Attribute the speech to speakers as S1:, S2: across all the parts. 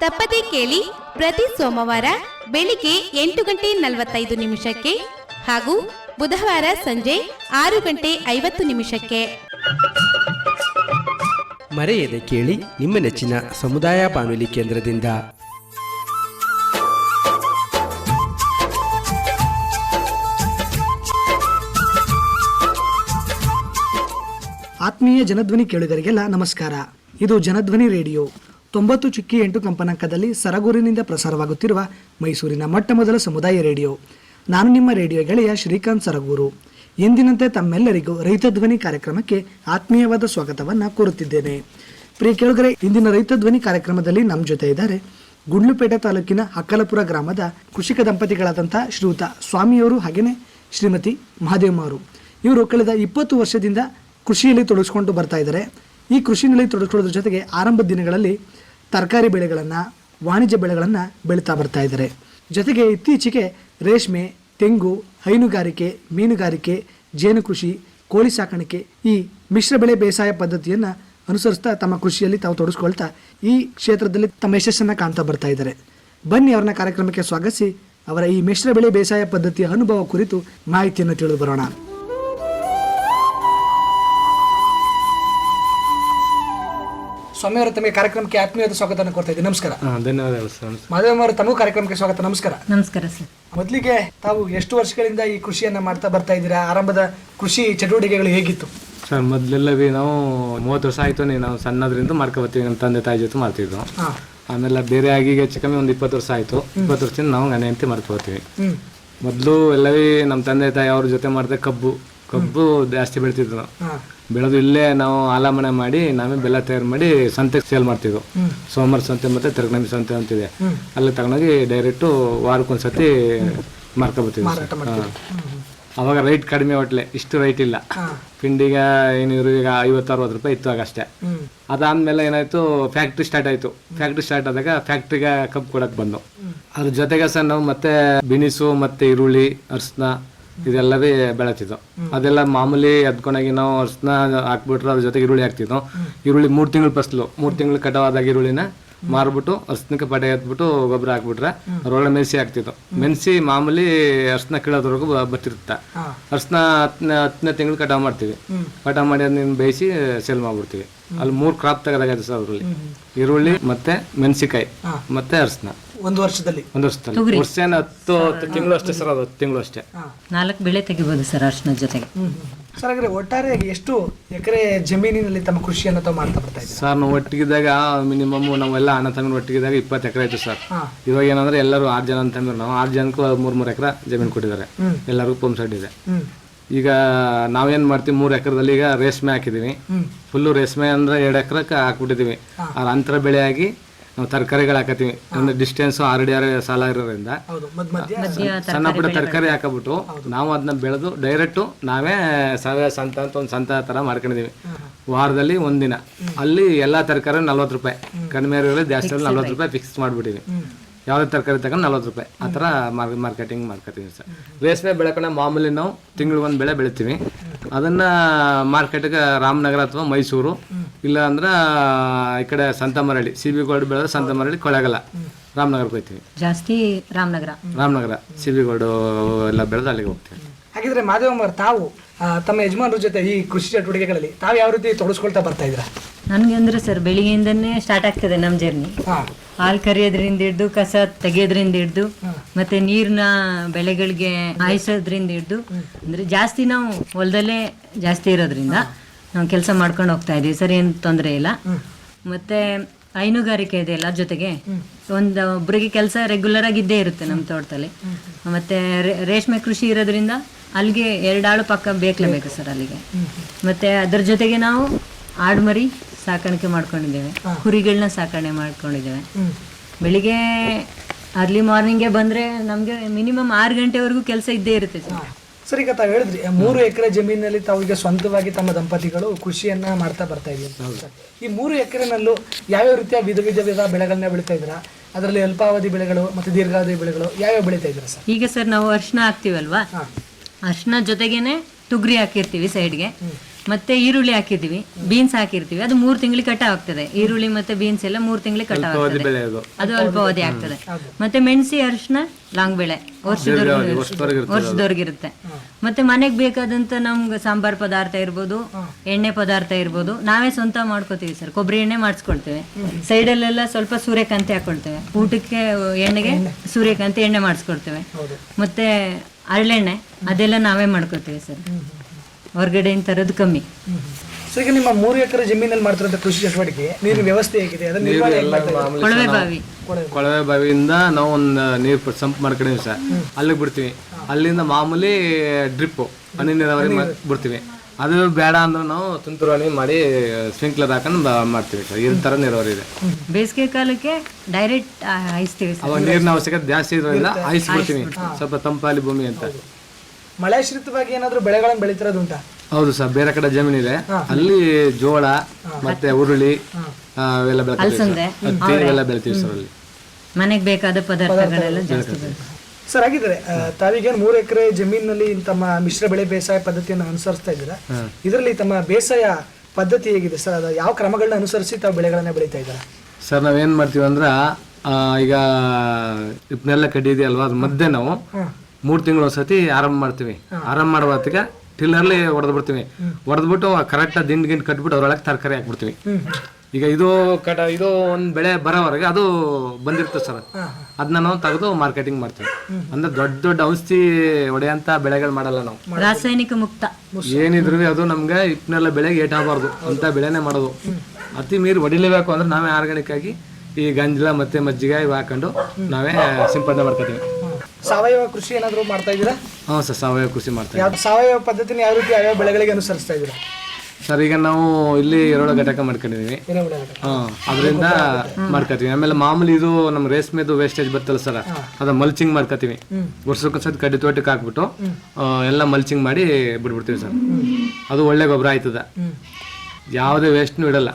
S1: ತಪ್ಪದೇ ಕೇಳಿ ಪ್ರತಿ ಸೋಮವಾರ ಬೆಳಿಗ್ಗೆ ಎಂಟು ಗಂಟೆ ನಲವತ್ತೈದು ನಿಮಿಷಕ್ಕೆ ಹಾಗೂ ಬುಧವಾರ ಸಂಜೆ ಆರು ಗಂಟೆ ಐವತ್ತು ನಿಮಿಷಕ್ಕೆ.
S2: ಮರೆಯದೆ ಕೇಳಿ ನಿಮ್ಮ ನೆಚ್ಚಿನ ಸಮುದಾಯ ಬಾನುಲಿ ಕೇಂದ್ರದಿಂದ.
S3: ಆತ್ಮೀಯ ಜನಧ್ವನಿ ಕೇಳುಗರಿಗೆಲ್ಲ ನಮಸ್ಕಾರ. ಇದು ಜನಧ್ವನಿ ರೇಡಿಯೋ. ತೊಂಬತ್ತು ಚುಕ್ಕಿ ಎಂಟು ಕಂಪನಾಂಕದಲ್ಲಿ ಸರಗೂರಿನಿಂದ ಪ್ರಸಾರವಾಗುತ್ತಿರುವ ಮೈಸೂರಿನ ಮೊಟ್ಟ ಮೊದಲ ಸಮುದಾಯ ರೇಡಿಯೋ. ನಾನು ನಿಮ್ಮ ರೇಡಿಯೋ ಗೆಳೆಯ ಶ್ರೀಕಾಂತ್ ಸರಗೂರು. ಎಂದಿನಂತೆ ತಮ್ಮೆಲ್ಲರಿಗೂ ರೈತ ಧ್ವನಿ ಕಾರ್ಯಕ್ರಮಕ್ಕೆ ಆತ್ಮೀಯವಾದ ಸ್ವಾಗತವನ್ನು ಕೋರುತ್ತಿದ್ದೇನೆ. ಪ್ರಿಯ ಕೇಳುಗರೆ, ಇಂದಿನ ರೈತ ಧ್ವನಿ ಕಾರ್ಯಕ್ರಮದಲ್ಲಿ ನಮ್ಮ ಜೊತೆ ಇದ್ದಾರೆ ಗುಂಡ್ಲುಪೇಟೆ ತಾಲೂಕಿನ ಅಕ್ಕಲಪುರ ಗ್ರಾಮದ ಕೃಷಿಕ ದಂಪತಿಗಳಾದಂಥ ಶ್ರೀಯುತ ಸ್ವಾಮಿಯವರು ಹಾಗೆಯೇ ಶ್ರೀಮತಿ ಮಹಾದೇವಮ್ಮ ಅವರು ಇವರು ಕಳೆದ ಇಪ್ಪತ್ತು ವರ್ಷದಿಂದ ಕೃಷಿಯಲ್ಲಿ ತೊಡಗಿಸ್ಕೊಂಡು ಬರ್ತಾ ಇದ್ದಾರೆ. ಈ ಕೃಷಿನಲ್ಲಿ ತೊಡಗಿಕೊಳ್ಳೋದ್ರ ಜೊತೆಗೆ ಆರಂಭ ದಿನಗಳಲ್ಲಿ ತರಕಾರಿ ಬೆಳೆಗಳನ್ನು, ವಾಣಿಜ್ಯ ಬೆಳೆಗಳನ್ನು ಬೆಳೀತಾ ಬರ್ತಾ ಇದ್ದಾರೆ ಜೊತೆಗೆ ಇತ್ತೀಚೆಗೆ ರೇಷ್ಮೆ, ತೆಂಗು, ಹೈನುಗಾರಿಕೆ, ಮೀನುಗಾರಿಕೆ ಜೇನು ಕೃಷಿ ಕೋಳಿ ಸಾಕಾಣಿಕೆ ಈ ಮಿಶ್ರ ಬೆಳೆ ಬೇಸಾಯ ಪದ್ಧತಿಯನ್ನು ಅನುಸರಿಸ್ತಾ ತಮ್ಮ ಕೃಷಿಯಲ್ಲಿ ತಾವು ತೊಡಗಿಸ್ಕೊಳ್ತಾ ಈ ಕ್ಷೇತ್ರದಲ್ಲಿ ತಮ್ಮ ಯಶಸ್ಸನ್ನು ಕಾಣ್ತಾ ಬರ್ತಾ ಇದ್ದಾರೆ ಬನ್ನಿ ಅವರನ್ನ ಕಾರ್ಯಕ್ರಮಕ್ಕೆ ಸ್ವಾಗತಿಸಿ ಅವರ ಈ ಮಿಶ್ರ ಬೆಳೆ ಬೇಸಾಯ ಪದ್ಧತಿಯ ಅನುಭವ ಕುರಿತು ಮಾಹಿತಿಯನ್ನು ತಿಳಿದು ಬರೋಣ. ಸ್ವಾಮಿ ಅವರ ತಮಗೆ ಕಾರ್ಯಕ್ರಮಕ್ಕೆ ಆತ್ಮೀಯವಾದ ಸ್ವಾಗತವನ್ನು ಕೊಡ್ತಾ ಇದ್ದೀನಿ. ನಮಸ್ಕಾರ.
S4: ಧನ್ಯವಾದಗಳು ಸರ್.
S3: ಮಾಧವ ಅವರು ತಮಗೂ ಕಾರ್ಯಕ್ರಮಕ್ಕೆ ಸ್ವಾಗತ. ನಮಸ್ಕಾರ.
S5: ನಮಸ್ಕಾರ ಸರ್.
S3: ಮೊದಲಿಗೆ ತಾವು ಎಷ್ಟು ವರ್ಷಗಳಿಂದ ಈ ಕೃಷಿಯನ್ನ ಮಾಡ್ತಾ ಬರ್ತಾ ಇದ್ದೀರಾ? ಆರಂಭದ ಕೃಷಿ ಚಟುವಟಿಕೆಗಳು ಹೇಗಿತ್ತು?
S4: ಸರ್ ಮೊದಲೆಲ್ಲ ಬಿ ನಾವು ಮೂವತ್ತು ವರ್ಷ ಆಯಿತು ನೀ ನಾವು ಸಣ್ಣದ್ರಿಂದ ಮಾಡ್ಕೊಬರ್ತೀವಿ ನಮ್ಮ ತಂದೆ ತಾಯಿ ಜೊತೆ ಮಾಡ್ತಿದ್ವು ಆಮೇಲೆ ಬೇರೆ ಆಗಿ ಹೆಚ್ಚು ಕಮ್ಮಿ ಒಂದು ಇಪ್ಪತ್ತು ವರ್ಷ ಆಯಿತು. ಇಪ್ಪತ್ತು ವರ್ಷದಿಂದ ನಾವು ಮನೆ
S3: ಅಂತ
S4: ಮೊದಲು ಎಲ್ಲವೇ ನಮ್ಮ ತಂದೆ ತಾಯಿ ಅವ್ರ ಜೊತೆ ಮಾಡಿದೆ ಕಬ್ಬು ಕಬ್ಬು ಜಾಸ್ತಿ
S3: ಬೆಳಿತಿದ್ರು.
S4: ಬೆಳೆದು ಇಲ್ಲೇ ನಾವು ಆಲಾಮನೆ ಮಾಡಿ ನಾವೇ ಬೆಲ್ಲ ತಯಾರು ಮಾಡಿ ಸಂತೆಗೆ ಸೇಲ್ ಮಾಡ್ತಿದ್ವು. ಸೋಮವಾರ ಸಂತೆ ಮತ್ತೆ ತಿರುಗನಂಬಿ ಸಂತೆ ಅಂತಿದೆ. ಅಲ್ಲಿ ತಗೊಂಡೋಗಿ ಡೈರೆಕ್ಟು ವಾರಕ್ಕೊಂದ್ಸತಿ
S3: ಮಾಡ್ತೀವಿ
S4: ಅವಾಗ ರೈಟ್ ಕಡಿಮೆ ಹೊಟ್ಲೆ ಇಷ್ಟು ರೈಟ್ ಇಲ್ಲ.
S3: ಪಿಂಡಿಗ
S4: ಪಿಂಡಿಗೆ ಏನಿದ್ರು ಈಗ ಐವತ್ತು ಅರವತ್ತು ರೂಪಾಯಿ ಇತ್ತು ಆಗ
S3: ಅಷ್ಟೇ.
S4: ಅದಾದ್ಮೇಲೆ ಏನಾಯ್ತು ಫ್ಯಾಕ್ಟ್ರಿ ಸ್ಟಾರ್ಟ್ ಆಯ್ತು. ಫ್ಯಾಕ್ಟ್ರಿ ಸ್ಟಾರ್ಟ್ ಆದಾಗ ಫ್ಯಾಕ್ಟ್ರಿಗೆ ಕಬ್ಬು ಕೊಡಕ್ ಬಂದು. ಅದ್ರ ಜೊತೆಗೆ ಸಹ ನಾವು ಮತ್ತೆ ಬಿನಿಸು ಮತ್ತೆ ಈರುಳ್ಳಿ ಅರ್ಶನ ಇದೆಲ್ಲವೇ ಬೆಳತಿದ್ವು ಅದೆಲ್ಲ ಮಾಮೂಲಿ ಎದ್ಕೊಂಡಾಗಿ ನಾವು ಅರ್ಶನ ಹಾಕ್ಬಿಟ್ರೆ ಅದ್ರ ಜೊತೆಗೆ ಈರುಳ್ಳಿ ಹಾಕ್ತಿದ್ವು ಈರುಳ್ಳಿ ಮೂರು ತಿಂಗಳು ಫಸ್ಲು. ಮೂರು ತಿಂಗಳು ಕಟಾವಾದಾಗ ಈರುಳ್ಳಿನ ಮಾರ್ಬಿಟ್ಟು ಅರ್ಶನಕ್ಕೆ ಪಡೆ ಎತ್ಬಿಟ್ಟು ಗೊಬ್ಬರ ಹಾಕ್ಬಿಟ್ರೆ ಅದ್ರೊಳಗೆ ಮೆಣಸಿ ಹಾಕ್ತಿದ್ವು ಮೆಣಸಿ ಮಾಮೂಲಿ ಅರ್ಶನ ಕೀಳೋದ್ವರೆಗೂ ಬರ್ತಿರುತ್ತೆ. ಅರ್ಶನ ಹತ್ತನೇ ಹತ್ತನೇ ತಿಂಗಳು ಕಟಾವ್ ಮಾಡ್ತೀವಿ. ಕಟಾವ್ ಮಾಡಿ ಅದನ್ನ ಬೇಯಿಸಿ ಸೇಲ್ ಮಾಡ್ಬಿಡ್ತೀವಿ. ಅಲ್ಲಿ ಮೂರು ಕ್ರಾಪ್ ತೆಗೆದಾಗೈತೆ ಸರ್ ಅದರಲ್ಲಿ. ಈರುಳ್ಳಿ ಮತ್ತೆ ಮೆಣಸಿಕಾಯಿ ಮತ್ತೆ ಅರ್ಶನ.
S3: ಒಂದು ವರ್ಷದಲ್ಲಿ?
S4: ಒಂದು ವರ್ಷದಲ್ಲಿ. ವರ್ಷ ಏನು ಹತ್ತು ಹತ್ತು ತಿಂಗಳು ಅಷ್ಟೇ ಸರ್ ಅದು ಹತ್ತು ತಿಂಗಳು ಅಷ್ಟೇ.
S5: ನಾಲ್ಕು ಬೆಳೆ ತೆಗಿಬೋದು ಸರ್ ಅರ್ಶಿನದ ಜೊತೆಗೆ.
S3: ಸರ್ ಹಾಗಾದ್ರೆ ಒಟ್ಟಾರೆ ಎಷ್ಟು ಎಕರೆ ಜಮೀನಿನಲ್ಲಿ ತಮ್ಮ ಕೃಷಿಯನ್ನು ತಾವು ಮಾಡ್ತಾ ಬರ್ತಾ ಇದ್ದೀರಾ?
S4: ಸರ್ ನಾವು ಒಟ್ಟಿಗಿದ್ದಾಗ ಮಿನಿಮಮ್ ನಾವೆಲ್ಲ ಅಣ್ಣ ತಮ್ಮ ಒಟ್ಟಿಗಿದ್ದಾಗ ಇಪ್ಪತ್ತು ಎಕರೆ ಆಯ್ತು ಸರ್. ಇವಾಗ ಏನಂದ್ರೆ ಎಲ್ಲರೂ ಆರು ಜನ ಅಂತಂದ್ರೆ ನಾವು ಆರು ಜನಕ್ಕೂ ಮೂರು ಮೂರು ಎಕರೆ ಜಮೀನು ಕೊಟ್ಟಿದ್ದಾರೆ. ಎಲ್ಲರಿಗೂ ಪಂಪ್ ಸೆಟ್ ಇದೆ. ಈಗ ನಾವೇನ್ ಮಾಡ್ತೀವಿ ಮೂರು ಎಕರೆದಲ್ಲಿ ಈಗ ರೇಷ್ಮೆ ಹಾಕಿದೀವಿ ಫುಲ್ಲು ರೇಷ್ಮೆ ಅಂದ್ರೆ ಎರಡು ಎಕರೆಗೆ ಹಾಕ್ಬಿಟ್ಟಿದೀವಿ ಅದ್ರ ಅಂತರ ಬೆಳೆಯಾಗಿ ನಾವು ತರಕಾರಿಗಳು ಹಾಕತ್ತೀವಿ. ಅಂದ್ರೆ ಡಿಸ್ಟೆನ್ಸ್ ಆರು ಸಾಲ ಇರೋದ್ರಿಂದ ಸಣ್ಣ ಪುಟ್ಟ ತರಕಾರಿ ಹಾಕಬಿಟ್ಟು ನಾವು ಅದನ್ನ ಬೆಳೆದು ಡೈರೆಕ್ಟು ನಾವೇ ಸಾವಯವ ಸಂತ ಅಂತ ಒಂದು ಸಂತ ತರ ಮಾಡ್ಕೊಂಡಿದ್ದೀವಿ ವಾರದಲ್ಲಿ ಒಂದಿನ. ಅಲ್ಲಿ ಎಲ್ಲಾ ತರಕಾರಿ ನಲ್ವತ್ತು ರೂಪಾಯಿ. ಕಡಿಮೆ ಇರೋದ್ರೆ ಜಾಸ್ತಿ ನಲ್ವತ್ತು ರೂಪಾಯಿ ಫಿಕ್ಸ್ ಮಾಡ್ಬಿಟ್ಟಿವಿ ಯಾವುದೇ ತರಕಾರಿ ತಗೊಂಡು ನಲ್ವತ್ತು ರೂಪಾಯಿ. ಆ ಥರ ಮಾರ್ಕೆಟಿಂಗ್ ಮಾಡ್ಕೊತೀವಿ ಸರ್. ರೇಷ್ಮೆ ಬೆಳ್ಕೊಂಡ ಮಾಮೂಲಿ ನಾವು ಒಂದು ಬೆಳೆ ಬೆಳಿತೀವಿ. ಅದನ್ನ ಮಾರ್ಕೆಟ್ಗೆ ರಾಮನಗರ ಅಥವಾ ಮೈಸೂರು ಇಲ್ಲ ಅಂದ್ರೆ ಈ ಕಡೆ ಸಂತಮರಳ್ಳಿ ಸಿ ಬಿ ಗೋಲ್ಡ್ ಬೆಳೆದ್ರೆ ಸಂತಮರಳ್ಳಿ ಕೊಳೆಗಲ್ಲ ರಾಮನಗರಕ್ಕೆ ಹೋಗ್ತೀವಿ.
S5: ಜಾಸ್ತಿ Ramanagara.
S4: Ramanagara C B gold ಎಲ್ಲ ಬೆಳೆದು ಅಲ್ಲಿಗೆ ಹೋಗ್ತೀವಿ.
S3: ಹಾಗಿದ್ರೆ ಮಾಧವಮ್ಮರ್ ತಾವು ಆ, ತಮ್ಮ ಯಜಮಾನರ ಜೊತೆ ಈ ಕೃಷಿ ಚಟುವಟಿಕೆಗಳಲ್ಲಿ ತಾವು ಯಾವ ರೀತಿ ತೊಡಸ್ಕೊಳ್ತಾ ಬರ್ತಾ ಇದ್ದೀರಾ?
S5: ನನಗೆ ಅಂದ್ರೆ ಸರ್ ಬೆಳಿಗ್ಗೆಯಿಂದನೇ ಸ್ಟಾರ್ಟ್ ಆಗ್ತದೆ ನಮ್ಮ ಜರ್ನಿ
S3: ಹಾ.
S5: ಹಾಲು ಕರಿಯೋದ್ರಿಂದ ಹಿಡ್ದು ಕಸ ತೆಗೆಯೋದ್ರಿಂದ ಹಿಡ್ದು ಮತ್ತೆ ನೀರ್ನ ಬೆಳೆಗಳಿಗೆ ಹಾಯಿಸೋದ್ರಿಂದ ಹಿಡ್ದು ಅಂದ್ರೆ ಜಾಸ್ತಿ ನಾವು ಹೊಲದಲ್ಲೇ ಜಾಸ್ತಿ ಇರೋದ್ರಿಂದ ನಾವು ಕೆಲಸ ಮಾಡ್ಕೊಂಡು ಹೋಗ್ತಾ ಇದೀವಿ ಸರಿ ಏನು ತೊಂದರೆ ಇಲ್ಲ. ಮತ್ತೆ ಹೈನುಗಾರಿಕೆ ಇದೆ ಎಲ್ಲ ಜೊತೆಗೆ. ಒಂದು ಒಬ್ಬರಿಗೆ ಕೆಲಸ ರೆಗ್ಯುಲರ್ ಆಗಿ ಇದ್ದೇ ಇರುತ್ತೆ ನಮ್ಮ ತೋಟದಲ್ಲಿ. ಮತ್ತೆ ರೇಷ್ಮೆ ಕೃಷಿ ಇರೋದ್ರಿಂದ ಅಲ್ಲಿಗೆ ಎರಡಾಳು ಪಕ್ಕ ಬೇಕಲೇಬೇಕು ಸರ್ ಅಲ್ಲಿಗೆ. ಮತ್ತೆ ಅದ್ರ ಜೊತೆಗೆ ನಾವು ಆಡುಮರಿ ಸಾಕಾಣಿಕೆ ಮಾಡ್ಕೊಂಡಿದ್ದೇವೆ. ಕುರಿಗಳನ್ನ ಸಾಕಣೆ ಮಾಡ್ಕೊಂಡಿದ್ದೇವೆ. ಬೆಳಿಗ್ಗೆ ಅರ್ಲಿ ಮಾರ್ನಿಂಗ್ಗೆ ಬಂದ್ರೆ ನಮಗೆ ಮಿನಿಮಮ್ ಆರು ಗಂಟೆವರೆಗೂ ಕೆಲಸ ಇದ್ದೇ ಇರುತ್ತೆ ಸರ್.
S3: ಸರ್ ಈಗ ತಾವು ಹೇಳಿದ್ರಿ ಮೂರು ಎಕರೆ ಜಮೀನಿನಲ್ಲಿ ತಾವು ಈಗ ಸ್ವಂತವಾಗಿ ತಮ್ಮ ದಂಪತಿಗಳು ಕೃಷಿಯನ್ನ ಮಾಡ್ತಾ ಬರ್ತಾ ಇದೀವಿ ಈ ಮೂರು ಎಕರೆನಲ್ಲೂ ಯಾವ್ಯಾವ ರೀತಿಯ ವಿಧ ವಿಧ ವಿಧ ಬೆಳೆಗಳನ್ನ ಬೆಳಿತಾ ಇದ್ದೀರಾ? ಅದರಲ್ಲಿ ಅಲ್ಪಾವಧಿ ಬೆಳೆಗಳು ಮತ್ತು ದೀರ್ಘಾವಧಿ ಬೆಳೆಗಳು ಯಾವ್ಯಾವ ಬೆಳಿತಾ ಇದ್ರ ಸರ್?
S5: ಈಗ ಸರ್ ನಾವು ಅರ್ಶನ ಹಾಕ್ತಿವಲ್ವಾ? ಅರ್ಶನ ಜೊತೆಗೇನೆ ತುಗ್ರಿ ಹಾಕಿರ್ತೀವಿ ಸೈಡ್ಗೆ ಮತ್ತೆ ಈರುಳ್ಳಿ ಹಾಕಿರ್ತೀವಿ ಬೀನ್ಸ್ ಹಾಕಿರ್ತೀವಿ. ಅದು ಮೂರು ತಿಂಗಳಿಗೆ ಕಟ್ ಆಗ್ತದೆ. ಈರುಳ್ಳಿ ಮತ್ತೆ ಬೀನ್ಸ್ ಎಲ್ಲ ಮೂರು ತಿಂಗಳಿಗೆ ಕಟ್ ಆಗ್ತದೆ.
S4: ಅದು.
S5: ಅಲ್ಪಾವಧಿ ಆಗ್ತದೆ. ಮತ್ತೆ ಮೆಣಸಿ ಅರಿಶಿನ ಲಾಂಗ್ ಬೆಳೆ. ವರ್ಷದವರೆಗೂ ವರ್ಷದವರೆಗಿರುತ್ತೆ ಮತ್ತೆ ಮನೆಗೆ ಬೇಕಾದಂತ ನಮ್ಗೆ ಸಾಂಬಾರ್ ಪದಾರ್ಥ ಇರ್ಬೋದು ಎಣ್ಣೆ ಪದಾರ್ಥ ಇರ್ಬೋದು. ನಾವೇ ಸ್ವಂತ ಮಾಡ್ಕೋತೀವಿ ಸರ್. ಕೊಬ್ಬರಿ ಎಣ್ಣೆ ಮಾಡಿಸ್ಕೊಳ್ತೇವೆ. ಸೈಡಲ್ಲೆಲ್ಲ ಸ್ವಲ್ಪ ಸೂರ್ಯಕಾಂತಿ ಹಾಕೊಳ್ತೇವೆ. ಊಟಕ್ಕೆ ಎಣ್ಣೆಗೆ ಸೂರ್ಯಕಾಂತಿ ಎಣ್ಣೆ ಮಾಡಿಸ್ಕೊಳ್ತೇವೆ. ಮತ್ತೆ ಅರಳೆಣ್ಣೆ ಅದೆಲ್ಲ ನಾವೇ ಮಾಡ್ಕೋತೀವಿ ಸರ್. ಹೊರಗಡೆಯಿಂದ ತರೋದು ಕಮ್ಮಿ.
S3: ಸೊ ಈಗ ನಿಮ್ಮ ಮೂರು ಎಕರೆ ಜಮೀನಲ್ಲಿ ಮಾಡ್ತಿರೋಂಥ ಕೃಷಿ ಚಟುವಟಿಕೆ ನೀರಿನ ವ್ಯವಸ್ಥೆ ಹೇಗಿದೆ? ಅದನ್ನ ನಿರ್ವಹಣೆ ಹೇಗ್ ಮಾಡ್ತಾ ಇದ್ದೀರಾ?
S5: ಕೊಳವೆ ಬಾವಿ.
S4: ಕೊಳವೆ ಬಾವಿಯಿಂದ ನಾವು ಒಂದು ನೀರು ಸಂಪ್ ಮಾಡ್ಕೊಂಡಿವಿ ಸರ್. ಅಲ್ಲಿಗೆ ಬಿಡ್ತೀವಿ. ಅಲ್ಲಿಂದ ಮಾಮೂಲಿ ಡ್ರಿಪ್ಪು ಹನಿ ನೀರಾವರಿ ಬಿಡ್ತೀವಿ. ಅದು ಬೇಡ ಅಂದ್ರೆ ನಾವು ತುಂತುರು ಹನಿ ಮಾಡಿ ಸ್ಪ್ರಿಂಕ್ಲರ್ ಹಾಕೊಂಡು ಬ- ಮಾಡ್ತೀವಿ ಸರ್. ಈ ಥರ ನೀರಾವರಿ ಇದೆ.
S5: ಬೇಸಿಗೆ ಕಾಲಕ್ಕೆ ಡೈರೆಕ್ಟ್ ಹಾಯಿಸ್ತೀವಿ ಸರ್.
S4: ಅವಾಗ ನೀರಿನ ಅವಶ್ಯಕತೆ ಜಾಸ್ತಿ ಇರೋದ್ರಿಂದ ಐಸ್ ಬಿಡ್ತೀವಿ ಸ್ವಲ್ಪ ತಂಪಾಲಿ ಭೂಮಿ ಅಂತ.
S3: ಮಳೆಶ್ರಿತವಾಗಿ ಏನಾದ್ರು ಬೆಳೆಗಳನ್ನು ಬೆಳೀತಿರೋದುಂಟ? ಉಂಟಾ
S4: ಹೌದು ಸರ್ ಬೇರೆ ಕಡೆ ಜಮೀನಿದೆ. ಅಲ್ಲಿ ಜೋಳ ಮತ್ತೆ ಉರುಳಿ ಆ, ಅವೆಲ್ಲ ಬೆಳಿತೀವಿ ಸರ್.
S5: ಅಲಸಂದೆ,
S4: ಇವೆಲ್ಲ ಬೆಳಿತೀವಿ ಸರ್ ಅಲ್ಲಿ.
S5: ಮನೆಗೆ ಬೇಕಾದ ಪದಾರ್ಥಗಳೆಲ್ಲ ಜಾಸ್ತಿ ಬರುತ್ತೆ.
S3: ಸರ್ ಹಾಗಿದ್ರೆ ಆ, ತಾವೀಗೇನು ಮೂರು ಎಕರೆ ಜಮೀನಿನಲ್ಲಿ ತಮ್ಮ ಮಿಶ್ರ ಬೆಳೆ ಬೇಸಾಯ ಪದ್ಧತಿಯನ್ನು ಅನುಸರಿಸ್ತಾ ಇದ್ದೀರಾ? ಇದರಲ್ಲಿ ತಮ್ಮ ಬೇಸಾಯ ಪದ್ಧತಿ ಹೇಗಿದೆ ಸರ್? ಅದು ಯಾವ ಕ್ರಮಗಳನ್ನ ಅನುಸರಿಸಿ ತಾವು ಬೆಳೆಗಳನ್ನ ಬೆಳೀತಾ ಇದ್ದಾರೆ?
S4: ಸರ್ ನಾವೇನ್ ಮಾಡ್ತೀವಿ ಅಂದ್ರೆ ಆ, ಈಗ ಇಪ್ನೆಲ್ಲ ಕಡ್ಡಿ ಇದೆಯಲ್ವಾ ಅದ್ರ ಮಧ್ಯೆ ನಾವು. ಮೂರ್ ತಿಂಗಳು ಒಂದ್ಸತಿ ಆರಂಭ ಮಾಡ್ತೀವಿ. ಆರಂಭ ಮಾಡುವ ಹೊತ್ತಿಗೆ ಟಿಲ್ಲರ್ಲಿ ಹೊಡೆದ್ ಬಿಡ್ತೀವಿ. ಹೊಡೆದ್ಬಿಟ್ಟು ಕರೆಕ್ಟ್ ದಿಂಡ್ ಗಿಂಡ್ ಕಟ್ಬಿಟ್ಟು ಅದ್ರೊಳಗೆ ತರಕಾರಿ ಹಾಕ್ಬಿಡ್ತೀವಿ. ಈಗ ಇದು ಕಟ ಇದು ಒಂದು ಬೆಳೆ ಬರೋವರೆಗೆ ಅದು ಬಂದಿರ್ತದೆ ಸರ್. ಅದನ್ನ ನಾವು ತೆಗೆದು ಮಾರ್ಕೆಟಿಂಗ್ ಮಾಡ್ತೀವಿ. ಅಂದ್ರೆ ದೊಡ್ಡ ದೊಡ್ಡ ಔಷಧಿ ಹೊಡೆಯಂತ ಬೆಳೆಗಳು ಮಾಡಲ್ಲ ನಾವು.
S5: ರಾಸಾಯನಿಕ ಮುಕ್ತ.
S4: ಏನಿದ್ರು ಅದು ನಮ್ಗೆ ಇಪ್ಪನೆಲ್ಲ ಬೆಳೆಗೆ ಏಟಾಗಬಾರ್ದು. ಅಂತ ಬೆಳೆನೇ ಮಾಡೋದು. ಅತಿ ಮೀರಿ ಹೊಡಿಲೇಬೇಕು ಅಂದ್ರೆ ನಾವೇ ಆರ್ಗಾನಿಕ್ ಆಗಿ ಈ ಗಂಜಲ ಮತ್ತೆ ಮಜ್ಜಿಗೆ ಇವು ಹಾಕೊಂಡು ನಾವೇ ಸಿಂಪಡಣೆ ಮಾಡ್ಕೊತೀವಿ.
S3: ಸಾವಯವ ಕೃಷಿ ಏನಾದರೂ ಮಾಡ್ತಾ ಇದ್ದೀರಾ?
S4: ಹಾಂ ಸರ್ ಸಾವಯವ ಕೃಷಿ ಮಾಡ್ತೀವಿ
S3: ಯಾವ ಸಾವಯವ ಪದ್ಧತಿನ ಯಾವ ರೀತಿ ಯಾವ್ಯಾವ ಬೆಳೆಗಳಿಗೆ ಅನುಸರಿಸ್ತಾ ಇದ್ದೀರಾ?
S4: ಸರ್ ಈಗ ನಾವು ಇಲ್ಲಿ ಎರಡು ಘಟಕ ಮಾಡ್ಕೊಂಡಿದ್ದೀವಿ.
S3: ಏನೇ
S4: ಹಾಂ ಅದರಿಂದ ಮಾಡ್ಕೊತೀವಿ. ಆಮೇಲೆ ಮಾಮೂಲಿ ಇದು ನಮ್ಮ ರೇಷ್ಮೆದು ವೇಸ್ಟೇಜ್ ಬರ್ತಲ್ಲ ಸರ್ ಅದ ಮಲ್ಚಿಂಗ್ ಮಾಡ್ಕೊತೀವಿ. ವರ್ಷಕ್ಕೊಂದ್ಸತಿ ಕಡ್ಡಿ ತೋಟಕ್ಕೆ ಹಾಕ್ಬಿಟ್ಟು ಆ, ಎಲ್ಲ ಮಲ್ಚಿಂಗ್ ಮಾಡಿ ಬಿಟ್ಬಿಡ್ತೀವಿ ಸರ್. ಅದು ಒಳ್ಳೆ ಗೊಬ್ಬರ ಆಯ್ತದ. ಯಾವುದೇ ವೇಸ್ಟ್ನು ಇಡಲ್ಲ.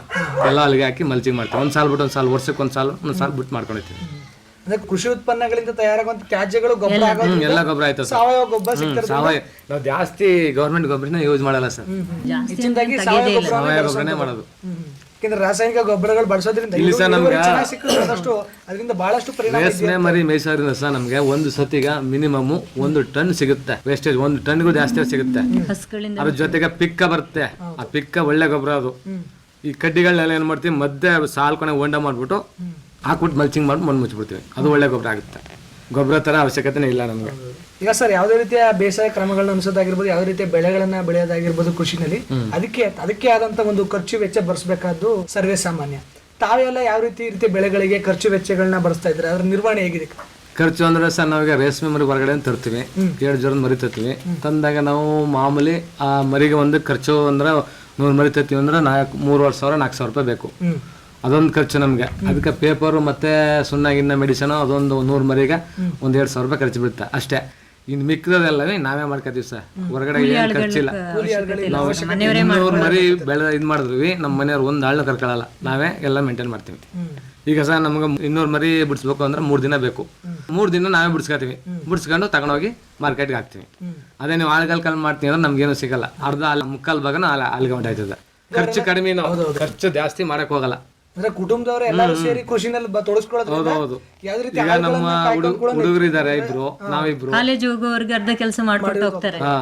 S4: ಎಲ್ಲ ಅಲ್ಲಿಗೆ ಹಾಕಿ ಮಲ್ಚಿಂಗ್ ಮಾಡ್ತೀವಿ. ಒಂದು ಸಾಲ್ ಬಿಟ್ಟು ಒಂದು ಸಾಲ್ ವರ್ಷಕ್ಕೆ ಒಂದು ಸಾಲು ಒಂದು ಸಾಲ್ ಬಿಟ್ಟು ಮಾಡ್ಕೊಂಡಿರ್ತೀವಿ.
S3: ಅಂದ್ರೆ ಕೃಷಿ ಉತ್ಪನ್ನಗಳಿಂದ ತಯಾರಾಗುವಂತ ತ್ಯಾಜ್ಯಗಳು ಗೊಬ್ಬರ ಆಗೋದು
S4: ಎಲ್ಲ ಗೊಬ್ಬರ ಆಯ್ತು ಸರ್.
S3: ಸಾವಯವ ಗೊಬ್ಬರ ಸಿಗ್ತಾರೆ
S4: ಸಾವಯವ ನಾವು ಜಾಸ್ತಿ ಗೌರ್ಮೆಂಟ್ ಗೊಬ್ಬರನ ಯೂಸ್ ಮಾಡಲ್ಲ ಸರ್.
S3: ಹೆಚ್ಚಿನದಾಗಿ ಸಾವಯವ ಗೊಬ್ಬರ
S4: ಸಾವಯವ ಗೊಬ್ಬರನೇ ಮಾಡೋದು.
S3: ಯಾಕಂದ್ರೆ ರಾಸಾಯನಿಕ ಗೊಬ್ಬರಗಳು ಬಳಸೋದ್ರಿಂದ
S4: ಇಲ್ಲಿ ಸರ್ ನಮ್ಗೆ-
S3: ಚೆನ್ನಾಗಿ ಸಿಕ್ಕಿದ್ರೆ ಆದಷ್ಟು ಅದರಿಂದ ಬಹಳಷ್ಟು ಪರಿಣಾಮ
S4: ರೇಷ್ಮೆ ಮರಿ ಮೇಯ್ಸೋದ್ರಿಂದ ಸಹ ನಮಗೆ ಒಂದು ಸತಿಗ ಮಿನಿಮಮ್ ಒಂದು ಟನ್ ಸಿಗುತ್ತೆ. ವೇಸ್ಟೇಜ್ ಒಂದು ಟನ್ಗೂ ಜಾಸ್ತಿ ಸಿಗುತ್ತೆ.
S5: ಹಸುಗಳಿಂದ
S4: ಅದ್ರ ಜೊತೆಗೆ ಪಿಕ್ಕ ಬರುತ್ತೆ. ಆ ಪಿಕ್ಕ ಒಳ್ಳೆ ಗೊಬ್ಬರ ಅದು. ಈ ಕಡ್ಡಿಗಳನ್ನೆಲ್ಲ ಏನ್ ಮಾಡ್ತೀವಿ ಮಧ್ಯೆ ಸಾಲ್ ಕೊನೆ ಹೊಂಡ ಮಾಡ್ಬಿಟ್ಟು ಹಾಕ್ಬಿಟ್ಟು ಮಲ್ಚಿಂಗ್ ಮಾಡಿ ಮಣ್ಣು ಮುಚ್ಚಿಬಿಡ್ತೀವಿ. ಅದು ಒಳ್ಳೆ ಗೊಬ್ಬರ ಆಗುತ್ತೆ. ಗೊಬ್ಬರ ಥರ ಅವಶ್ಯಕತೆನೇ ಇಲ್ಲ ನಮಗೆ.
S3: ಈಗ ಸರ್ ಯಾವುದೇ ರೀತಿಯ ಬೇಸಾಯ ಕ್ರಮಗಳನ್ನ ಅನಿಸೋದಾಗಿರ್ಬೋದು ಯಾವುದೇ ರೀತಿಯ ಬೆಳೆಗಳನ್ನ ಬೆಳೆಯೋದಾಗಿರ್ಬೋದು ಕೃಷಿನಲ್ಲಿ ಅದಕ್ಕೆ ಅದಕ್ಕೆ ಆದಂತ ಒಂದು ಖರ್ಚು ವೆಚ್ಚ ಬರ್ಸ್ಬೇಕಾದ್ದು ಸರ್ವೇ ಸಾಮಾನ್ಯ. ತಾವೆಲ್ಲ ಯಾವ ರೀತಿ ಈ ರೀತಿಯ ಬೆಳೆಗಳಿಗೆ ಖರ್ಚು ವೆಚ್ಚಗಳನ್ನ ಬಳಸ್ತಾ ಇದ್ರೆ ಅದ್ರ ನಿರ್ವಹಣೆ ಹೇಗಿದೆ?
S4: ಖರ್ಚು ಅಂದ್ರೆ ಸರ್ ನಾವೀಗ ರೇಷ್ಮೆ ಮರಿ ಹೊರಗಡೆ ತರ್ತೀವಿ. ಎರಡು ಜೋರದ ಮರಿ ತರ್ತೀವಿ ತಂದಾಗ ನಾವು ಮಾಮೂಲಿ ಆ ಮರಿಗೆ ಒಂದು ಖರ್ಚು ಅಂದ್ರೆ ನೂರು ಮರಿ ತರ್ತೀವಿ ಅಂದ್ರೆ ನಾಲ್ಕು ಮೂರುವರೆ ಸಾವಿರ ನಾಲ್ಕು ಸಾವಿರ ರೂಪಾಯಿ ಬೇಕು. ಅದೊಂದು ಖರ್ಚು ನಮಗೆ. ಅದಕ್ಕೆ ಪೇಪರು ಮತ್ತೆ ಸುಣ್ಣ ಗಿನ್ನ ಮೆಡಿಸನ್ ಅದೊಂದು ನೂರು ಮರಿಗೆ ಒಂದ್ ಎರಡು ಸಾವಿರ ರೂಪಾಯಿ ಖರ್ಚು ಬಿಡುತ್ತೆ ಅಷ್ಟೇ. ಇನ್ನು ಮಿಕ್ಕದೆಲ್ಲವೇ ನಾವೇ ಮಾಡ್ಕೋತೀವಿ ಸರ್. ಹೊರಗಡೆ ಏನು ಖರ್ಚಿಲ್ಲ. ನಾವು ನೂರು ಮರಿ ಬೆಳೆ ಇದು ಮಾಡಿದ್ವಿ. ನಮ್ಮ ಮನೆಯವ್ರು ಒಂದು ಆಳ್ನ ಕರ್ಕೊಳ್ಳಲ್ಲ ನಾವೇ ಎಲ್ಲ ಮೇಂಟೈನ್ ಮಾಡ್ತೀವಿ. ಈಗ ಸರ್ ನಮ್ಗೆ ಇನ್ನೂರು ಮರಿ ಬಿಡಿಸ್ಬೇಕು ಅಂದ್ರೆ ಮೂರು ದಿನ ಬೇಕು. ಮೂರು ದಿನ ನಾವೇ ಬಿಡಿಸ್ಕೊತೀವಿ ಬಿಡಿಸ್ಕೊಂಡು ತಗೊಂಡೋಗಿ ಮಾರ್ಕೆಟ್ಗೆ ಹಾಕ್ತೀವಿ. ಅದೇ ನೀವು ಆಳ್ಗಾಲ್ ಕಾಲ್ ಮಾಡ್ತೀವಿ ಅಂದ್ರೆ ನಮ್ಗೇನು ಸಿಗಲ್ಲ. ಅರ್ಧ ಅಲ್ಲಿ ಮುಕ್ಕಾಲ್ ಭಾಗನ ಅಲ್ಲಿ ಅಲ್ಲಿಗೆ ಹೊಂಟಾಯ್ತದೆ ಖರ್ಚು ಕಡಿಮೆ ನಾವು. ಖರ್ಚು ಜಾಸ್ತಿ ಮಾಡಕ್ ಹೋಗಲ್ಲ.
S3: ಅಂದ್ರೆ ಕುಟುಂಬದವರು ಎಲ್ಲರೂ ಸೇರಿ ಕೃಷಿನಲ್ಲಿ
S4: ಹೌದು
S3: ಯಾವ್ದೇ ರೀತಿ
S4: ಈಗ ನಮ್ಮ ಹುಡುಗರು ಇದಾರೆ ಇಬ್ರು ನಾವಿಬ್ರು.
S5: ಕಾಲೇಜ್ ಹೋಗೋರ್ಗೆ ಅರ್ಧ ಕೆಲಸ ಮಾಡ್ಕೊಟ್ಟು ಹೋಗ್ತಾರೆ.
S4: ಹಾ.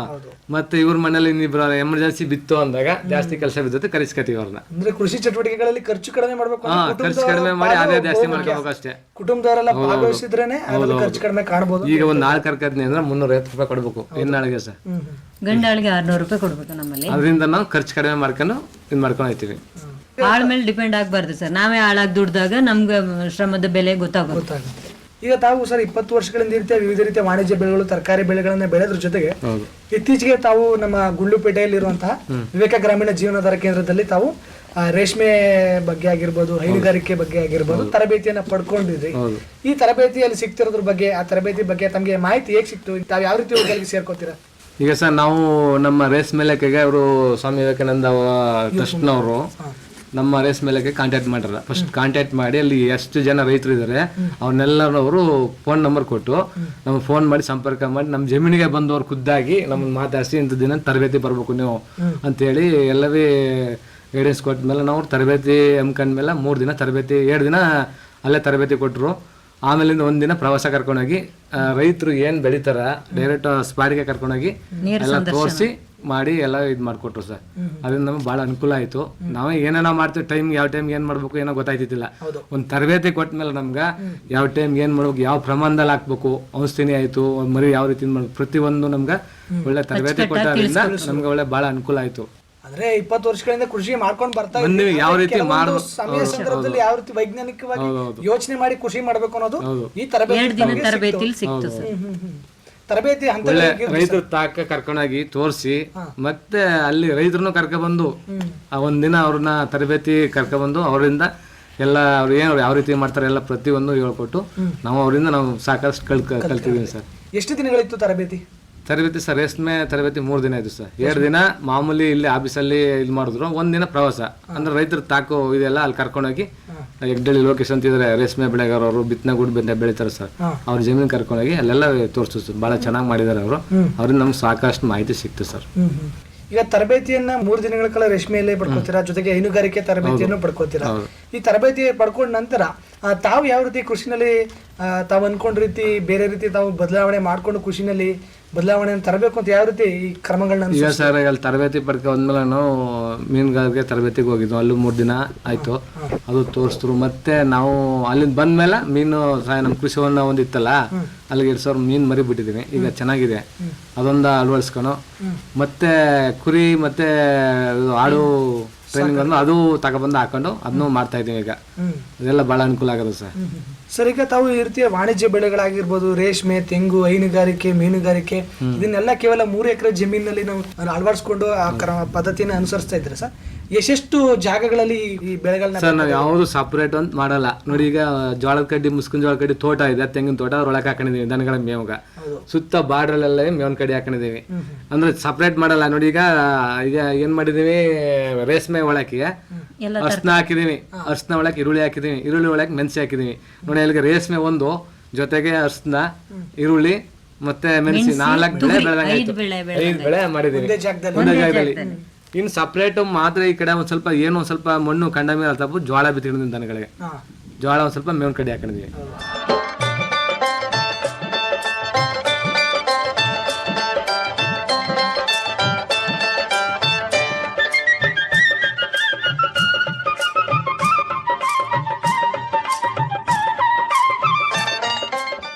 S4: ಮತ್ತೆ ಇವ್ರ ಮನೇಲಿ ಇನ್ನಿಬ್ರು ಎಮರ್ಜೆನ್ಸಿ ಬಿತ್ತು ಅಂದಾಗ ಜಾಸ್ತಿ ಕೆಲಸ ಬಿದ್ದತ್ತೆ ಕರೆಸ್ಕೊತೀವಿ ಅವ್ರನ್ನ
S3: ಅಂದ್ರೆ ಕೃಷಿ ಚಟುವಟಿಕೆಗಳಲ್ಲಿ ಖರ್ಚು ಕಡಿಮೆ ಮಾಡ್ಬೇಕು
S4: ಹಾ
S3: ಅಂದ್ರೆ
S4: ಖರ್ಚು ಕಡಿಮೆ ಮಾಡಿ ಅದೇ ಜಾಸ್ತಿ. ಮಾಡ್ಕೋಬೇಕು ಅಷ್ಟೇ.
S3: ಕುಟುಂಬದವರೆಲ್ಲ ಭಾಗವಹಿಸಿದ್ರೇನೆ ಅದ್ರಲ್ಲಿ ಖರ್ಚು ಕಡಿಮೆ ಕಾಣಬಹುದು
S4: ಈಗ ಒಂದ್ ನಾಲ್ಕು ಕರ್ಕದ್ನಿ ಅಂದ್ರೆ ಮುನ್ನೂರ ಐವತ್ತು ರೂಪಾಯಿ ಕೊಡ್ಬೇಕು ಇನ್ನಾಳಿಗೆ ಸರ್.
S5: ಗಂಡಾಳಿಗೆ ಆರ್ನೂರು ರೂಪಾಯಿ ಕೊಡ್ಬೇಕು ನಮ್ಮಲ್ಲಿ.
S4: ಅದರಿಂದ ನಾವು ಖರ್ಚು ಕಡಿಮೆ ಮಾಡ್ಕೊಂಡು ಇದು ಮಾಡ್ಕೊಂಡು ಹೋಗ್ತೀವಿ.
S5: ಆಳ ಮೇಲೆ ಡಿಪೆಂಡ್ ಆಗಬಾರ್ದು ಸರ್. ನಾವೇ ಹಾಳಾಗಿ ದುಡ್ದಾಗ ನಮ್ಗೆ ಶ್ರಮದ ಬೆಲೆ ಗೊತ್ತಾಗುತ್ತೆ
S3: ಗೊತ್ತಾಗುತ್ತೆ. ಈಗ ತಾವು ಸರ್ ಇಪ್ಪತ್ತು ವರ್ಷಗಳಿಂದ ಇರ್ತೀವಿ ರೀತಿಯ ವಿವಿಧ ರೀತಿಯ ವಾಣಿಜ್ಯ ಬೆಳೆಗಳು ತರಕಾರಿ ಬೆಳೆಗಳನ್ನ ಬೆಳೆದ್ರ ಜೊತೆಗೆ
S4: ಹೌದು.
S3: ಇತ್ತೀಚೆಗೆ ತಾವು ನಮ್ಮ ಗುಂಡ್ಲುಪೇಟೆಯಲ್ಲಿರುವಂತಹ ವಿವೇಕ ಗ್ರಾಮೀಣ ಜೀವನಾಧಾರ ಕೇಂದ್ರದಲ್ಲಿ ತಾವು ಆ, ರೇಷ್ಮೆ ಬಗ್ಗೆ ಆಗಿರ್ಬೋದು ಹೈನುಗಾರಿಕೆ ಬಗ್ಗೆ ಆಗಿರ್ಬೋದು ತರಬೇತಿಯನ್ನ ಪಡ್ಕೊಂಡಿದ್ರಿ.
S4: ಹೌದು.
S3: ಈ ತರಬೇತಿಯಲ್ಲಿ ಸಿಗ್ತಿರೋದ್ರ ಬಗ್ಗೆ ಆ ತರಬೇತಿ ಬಗ್ಗೆ ತಮಗೆ ಮಾಹಿತಿ ಹೇಗೆ ಸಿಕ್ತು? ತಾವು ಯಾವ ರೀತಿ ಹೋಗಿ ಸೇರ್ಕೋತೀರಾ?
S4: ಈಗ ಸರ್ ನಾವು ನಮ್ಮ ರೇಸ್ ಮೇಲಕ್ಕೆಗೆ ಅವರು ಸ್ವಾಮಿ ವಿವೇಕಾನಂದ ಟ್ರಸ್ಟ್ನವರು ನಮ್ಮ ರೇಸ್ ಮೇಲಕ್ಕೆ ಕಾಂಟ್ಯಾಕ್ಟ್ ಮಾಡ್ಯಾರ ಫಸ್ಟ್ ಕಾಂಟ್ಯಾಕ್ಟ್ ಮಾಡಿ ಅಲ್ಲಿ ಎಷ್ಟು ಜನ ರೈತರು ಇದ್ದಾರೆ ಅವ್ರನ್ನೆಲ್ಲರೂ ಅವರು ಫೋನ್ ನಂಬರ್ ಕೊಟ್ಟು ನಮ್ಗೆ ಫೋನ್ ಮಾಡಿ ಸಂಪರ್ಕ ಮಾಡಿ ನಮ್ಮ ಜಮೀನಿಗೆ ಬಂದವರು ಖುದ್ದಾಗಿ ನಮ್ಮ ಮಾತಾಡಿಸಿ ಇಂಥ ದಿನ ತರಬೇತಿ ಬರ್ಬೇಕು ನೀವು ಅಂತೇಳಿ ಎಲ್ಲವೇ ಗೈಡೆನ್ಸ್ ಕೊಟ್ಟ ಮೇಲೆ ನಾವು ತರಬೇತಿ ಹಮ್ಕೊಂಡ್ಮೇಲೆ ಮೂರು ದಿನ ತರಬೇತಿ ಎರಡು ದಿನ ಅಲ್ಲೇ ತರಬೇತಿ ಕೊಟ್ಟರು ಆಮೇಲಿಂದ ಒಂದಿನ ಪ್ರವಾಸ ಕರ್ಕೊಂಡೋಗಿ ರೈತರು ಏನು ಬೆಳಿತಾರ ಡೈರೆಕ್ಟ್ ಸ್ಪಾಟ್ಗೆ ಕರ್ಕೊಂಡೋಗಿ ಎಲ್ಲ ತೋರಿಸಿ ಮಾಡಿ ಎಲ್ಲ ಇದು ಮಾಡಿಕೊಟ್ರು ಸರ್. ಅದರಿಂದ ನಮ್ಗೆ ಭಾಳ ಅನುಕೂಲ ಆಯ್ತು. ನಾವೇ ಏನೇನೋ ಮಾಡ್ತೀವಿ ಟೈಮ್ ಯಾವ ಟೈಮ್ ಏನ್ ಮಾಡ್ಬೇಕು ಏನೋ ಗೊತ್ತಾಯ್ತಿಲ್ಲ ಒಂದು ತರಬೇತಿ ಕೊಟ್ಮೇಲೆ ನಮ್ಗೆ ಯಾವ ಟೈಮ್ ಏನ್ ಮಾಡ್ಬೇಕು ಯಾವ ಪ್ರಮಾಣದಲ್ಲಿ ಹಾಕ್ಬೇಕು ಔಷಧಿನಿ ಆಯ್ತು ಒಂದ್ ಮರಿ ಯಾವ ರೀತಿ ಮಾಡ್ಬೇಕು ಪ್ರತಿಯೊಂದು ನಮ್ಗೆ ಒಳ್ಳೆ ತರಬೇತಿ ಕೊಟ್ಟದ್ರಿಂದ ನಮ್ಗೆ ಒಳ್ಳೆ ಭಾಳ ಅನುಕೂಲ ಆಯ್ತು.
S3: ಅಂದ್ರೆ ಇಪ್ಪತ್ತು ವರ್ಷಗಳಿಂದ ಕೃಷಿ ಮಾಡ್ಕೊಂಡು ಬರ್ತಾ ಇದ್ದೀವಿ.
S4: ಯಾವ ರೀತಿ?
S3: ಸಮಯ ಸಂದರ್ಭದಲ್ಲಿ ಯಾವ ರೀತಿ ವೈಜ್ಞಾನಿಕವಾಗಿ ಯೋಚನೆ ಮಾಡಿ ಕೃಷಿ ಮಾಡ್ಬೇಕು ಅನ್ನೋದು ಈ ತರಬೇತಿ
S5: ಸಿಕ್ತು. ಸರ್
S3: ಹ್ಮ್, ಹ್ಮ್, ಹ್ಮ್. ತರಬೇತಿ ಹಂತ
S4: ಒಳ್ಳೆ ರೈತರ ತಾಕ ಕರ್ಕೊಂಡೋಗಿ ತೋರಿಸಿ ಮತ್ತೆ ಅಲ್ಲಿ ರೈತರನ್ನು ಕರ್ಕೊಬಂದು ಆ ಒಂದಿನ ಅವ್ರನ್ನ ತರಬೇತಿ ಕರ್ಕೊಬಂದು ಅವರಿಂದ ಎಲ್ಲ ಅವ್ರು ಏನು ಯಾವ ರೀತಿ ಮಾಡ್ತಾರೆ ಎಲ್ಲ ಪ್ರತಿಯೊಂದು ಹೇಳ್ಕೊಟ್ಟು ನಾವು ಅವರಿಂದ ನಾವು ಸಾಕಷ್ಟು ಕಲ್ ಕಲ್ತಿದ್ದೀವಿ ಸರ್.
S3: ಎಷ್ಟು ದಿನಗಳಿತ್ತು ತರಬೇತಿ?
S4: ತರಬೇತಿ ಸರ್ ರೇಷ್ಮೆ ತರಬೇತಿ ಮೂರು ದಿನ ಇದು ಸರ್. ಎರಡು ದಿನ ಮಾಮೂಲಿ ಇಲ್ಲಿ ಆಫೀಸಲ್ಲಿ ಇದು ಮಾಡಿದ್ರು. ಒಂದಿನ ಪ್ರವಾಸ. ಅಂದ್ರೆ ರೈತರ ತಾಕು ಇದೆಲ್ಲ ಅಲ್ಲಿ ಕರ್ಕೊಂಡೋಗಿ ಎಗ್ಡಳ್ಳಿ ಲೋಕೇಶ್ ಅಂತ ರೇಷ್ಮೆ ಬೆಳೆಗಾರರು ಅವರು ಬಿತ್ತನಗೂಡು ಬೆಂದ ಬೆಳಿತಾರೆ ಸರ್. ಅವ್ರ ಜಮೀನು ಕರ್ಕೊಂಡೋಗಿ ಅಲ್ಲೆಲ್ಲ ತೋರಿಸ್ತು ಸರ್. ಭಾಳ ಚೆನ್ನಾಗಿ ಮಾಡಿದ್ದಾರೆ ಅವರು. ಅವ್ರಿಗೆ ನಮ್ಗೆ ಸಾಕಷ್ಟು ಮಾಹಿತಿ ಸಿಕ್ತು ಸರ್.
S3: ಈಗ ತರಬೇತಿಯನ್ನ ಮೂರು ದಿನಗಳ ಕಾಲ ರೇಷ್ಮೆಯಲ್ಲೇ ಪಡ್ಕೋತೀರಾ? ಜೊತೆಗೆ ಹೈನುಗಾರಿಕೆ ತರಬೇತಿಯನ್ನು ಪಡ್ಕೋತೀರಾ? ಈ ತರಬೇತಿ ಪಡ್ಕೊಂಡ ನಂತರ ತಾವು ಯಾವ ರೀತಿ ಕೃಷಿನಲ್ಲಿ ತಾವು ಅನ್ಕೊಂಡ ರೀತಿ ಬೇರೆ ರೀತಿ ತಾವು ಬದಲಾವಣೆ ಮಾಡ್ಕೊಂಡು ಕೃಷಿನಲ್ಲಿ ಬದಲಾವಣೆಯನ್ನು ತರಬೇಕು ಅಂತ ಯಾವ ರೀತಿ ಈ ಕ್ರಮಗಳನ್ನ
S4: ಈಗ ಸರ್ ಅಲ್ಲಿ ತರಬೇತಿ ಪಡ್ಕೊಂಡ್ಮೇಲೆ ನಾವು ಮೀನುಗಾರಿಕೆ ತರಬೇತಿಗೆ ಹೋಗಿದ್ವು ಅಲ್ಲೂ ಮೂರು ದಿನ ಆಯ್ತು. ಅದು ತೋರಿಸಿದ್ರು. ಮತ್ತೆ ನಾವು ಅಲ್ಲಿಂದ ಬಂದ್ಮೇಲೆ ಮೀನು ಸಹ ನಮ್ಮ ಕೃಷಿ ಹೊಂಡ ಒಂದು ಇತ್ತಲ್ಲ ಅಲ್ಲಿಗೆ ಎರಡು ಸಾವಿರ ಮೀನು ಮರಿ ಬಿಟ್ಟಿದ್ದೀನಿ ಈಗ ಚೆನ್ನಾಗಿದೆ. ಅದೊಂದು ಅಳವಡಿಸ್ಕೊಂಡು. ಮತ್ತೆ ಕುರಿ ಮತ್ತೆ ಆಡು ಟ್ರೈನಿಂಗ್ ಅನ್ನು ಅದು ತಗೊಬಂದು ಹಾಕೊಂಡು ಅದನ್ನು ಮಾಡ್ತಾ ಇದೀವಿ ಈಗ. ಅದೆಲ್ಲ ಭಾಳ ಅನುಕೂಲ ಆಗೋದು ಸರ್.
S3: ಸರ್ ಈಗ ತಾವು ಈ ರೀತಿಯ ವಾಣಿಜ್ಯ ಬೆಳೆಗಳಾಗಿರ್ಬೋದು ರೇಷ್ಮೆ ತೆಂಗು ಹೈನುಗಾರಿಕೆ ಮೀನುಗಾರಿಕೆ ಇದನ್ನೆಲ್ಲ ಕೇವಲ ಮೂರು ಎಕರೆ ಜಮೀನಿನಲ್ಲಿ ನಾವು ಅಳವಡಿಸ್ಕೊಂಡು ಆ ಕ್ರಮ ಪದ್ಧತಿನ ಅನುಸರಿಸ್ತಾ ಇದ್ರೆ ಸರ್? ಎಷ್ಟೆಷ್ಟು ಜಾಗಗಳಲ್ಲಿ ಈ- ಬೆಳೆಗಳನ್ನ
S4: ಸರ್ ನಾವು ಯಾವುದು ಸಪ್ರೇಟ್ ಅಂತ ಮಾಡಲ್ಲ. ನೋಡಿ ಈಗ ಜೋಳದ ಕಡ್ಡಿ ಮುಸ್ಕಿನ ಜೋಳ ಕಡ್ಡಿ ತೋಟ ಇದೆ ತೆಂಗಿನ ತೋಟ ಅದ್ರೊಳಗೆ ಹಾಕೊಂಡಿದೀವಿ ದನಗಳ ಮೇವಾಗ. ಸುತ್ತ ಬಾರ್ಡ್ರಲ್ಲೆಲ್ಲ ಮೇವನ್ ಕಡ್ಡಿ ಹಾಕೊಂಡಿದೀವಿ. ಅಂದ್ರೆ ಸಪ್ರೇಟ್ ಮಾಡಲ್ಲ. ನೋಡಿ ಈಗ ಈಗ ಏನ್ ಮಾಡಿದೀವಿ ರೇಷ್ಮೆ ಒಳಕ್ಕೆ ಅರ್ಶನ ಹಾಕಿದೀನಿ. ಅರ್ಶನ ಒಳಗೆ ಈರುಳ್ಳಿ ಹಾಕಿದೀನಿ. ಈರುಳ್ಳಿ ಒಳಗೆ ಮೆಣಸಿ ಹಾಕಿದೀನಿ. ನೋಡಿ ಅಲ್ಲಿಗೆ ರೇಷ್ಮೆ ಒಂದು ಜೊತೆಗೆ ಅರ್ಶನ ಈರುಳ್ಳಿ ಮತ್ತೆ ಮೆಣಸಿ ನಾಲ್ಕು ಬೆಳೆ ಬೆಳೆದಂಗೆ
S5: ಐದು ಬೆಳೆ
S4: ಮಾಡಿದೀನಿ.
S3: ಒಂದೇ ಜಾಗದಲ್ಲಿ.
S4: ಇನ್ನು ಸಪ್ರೇಟ್ ಮಾತ್ರ ಈ ಕಡೆ ಒಂದ್ ಸ್ವಲ್ಪ ಏನು ಒಂದ್ ಸ್ವಲ್ಪ ಮಣ್ಣು ಕಂಡ ಮೇಲೆ ತಪ್ಪು ಜೋಳ ಬಿತ್ತಿಕೊಂಡಿದ್ವಿ ದನಗಳಿಗೆ. ಜೋಳ ಒಂದ್ ಸ್ವಲ್ಪ ಮೇವನ್ ಕಡೆ ಹಾಕೊಂಡಿದ್ವಿ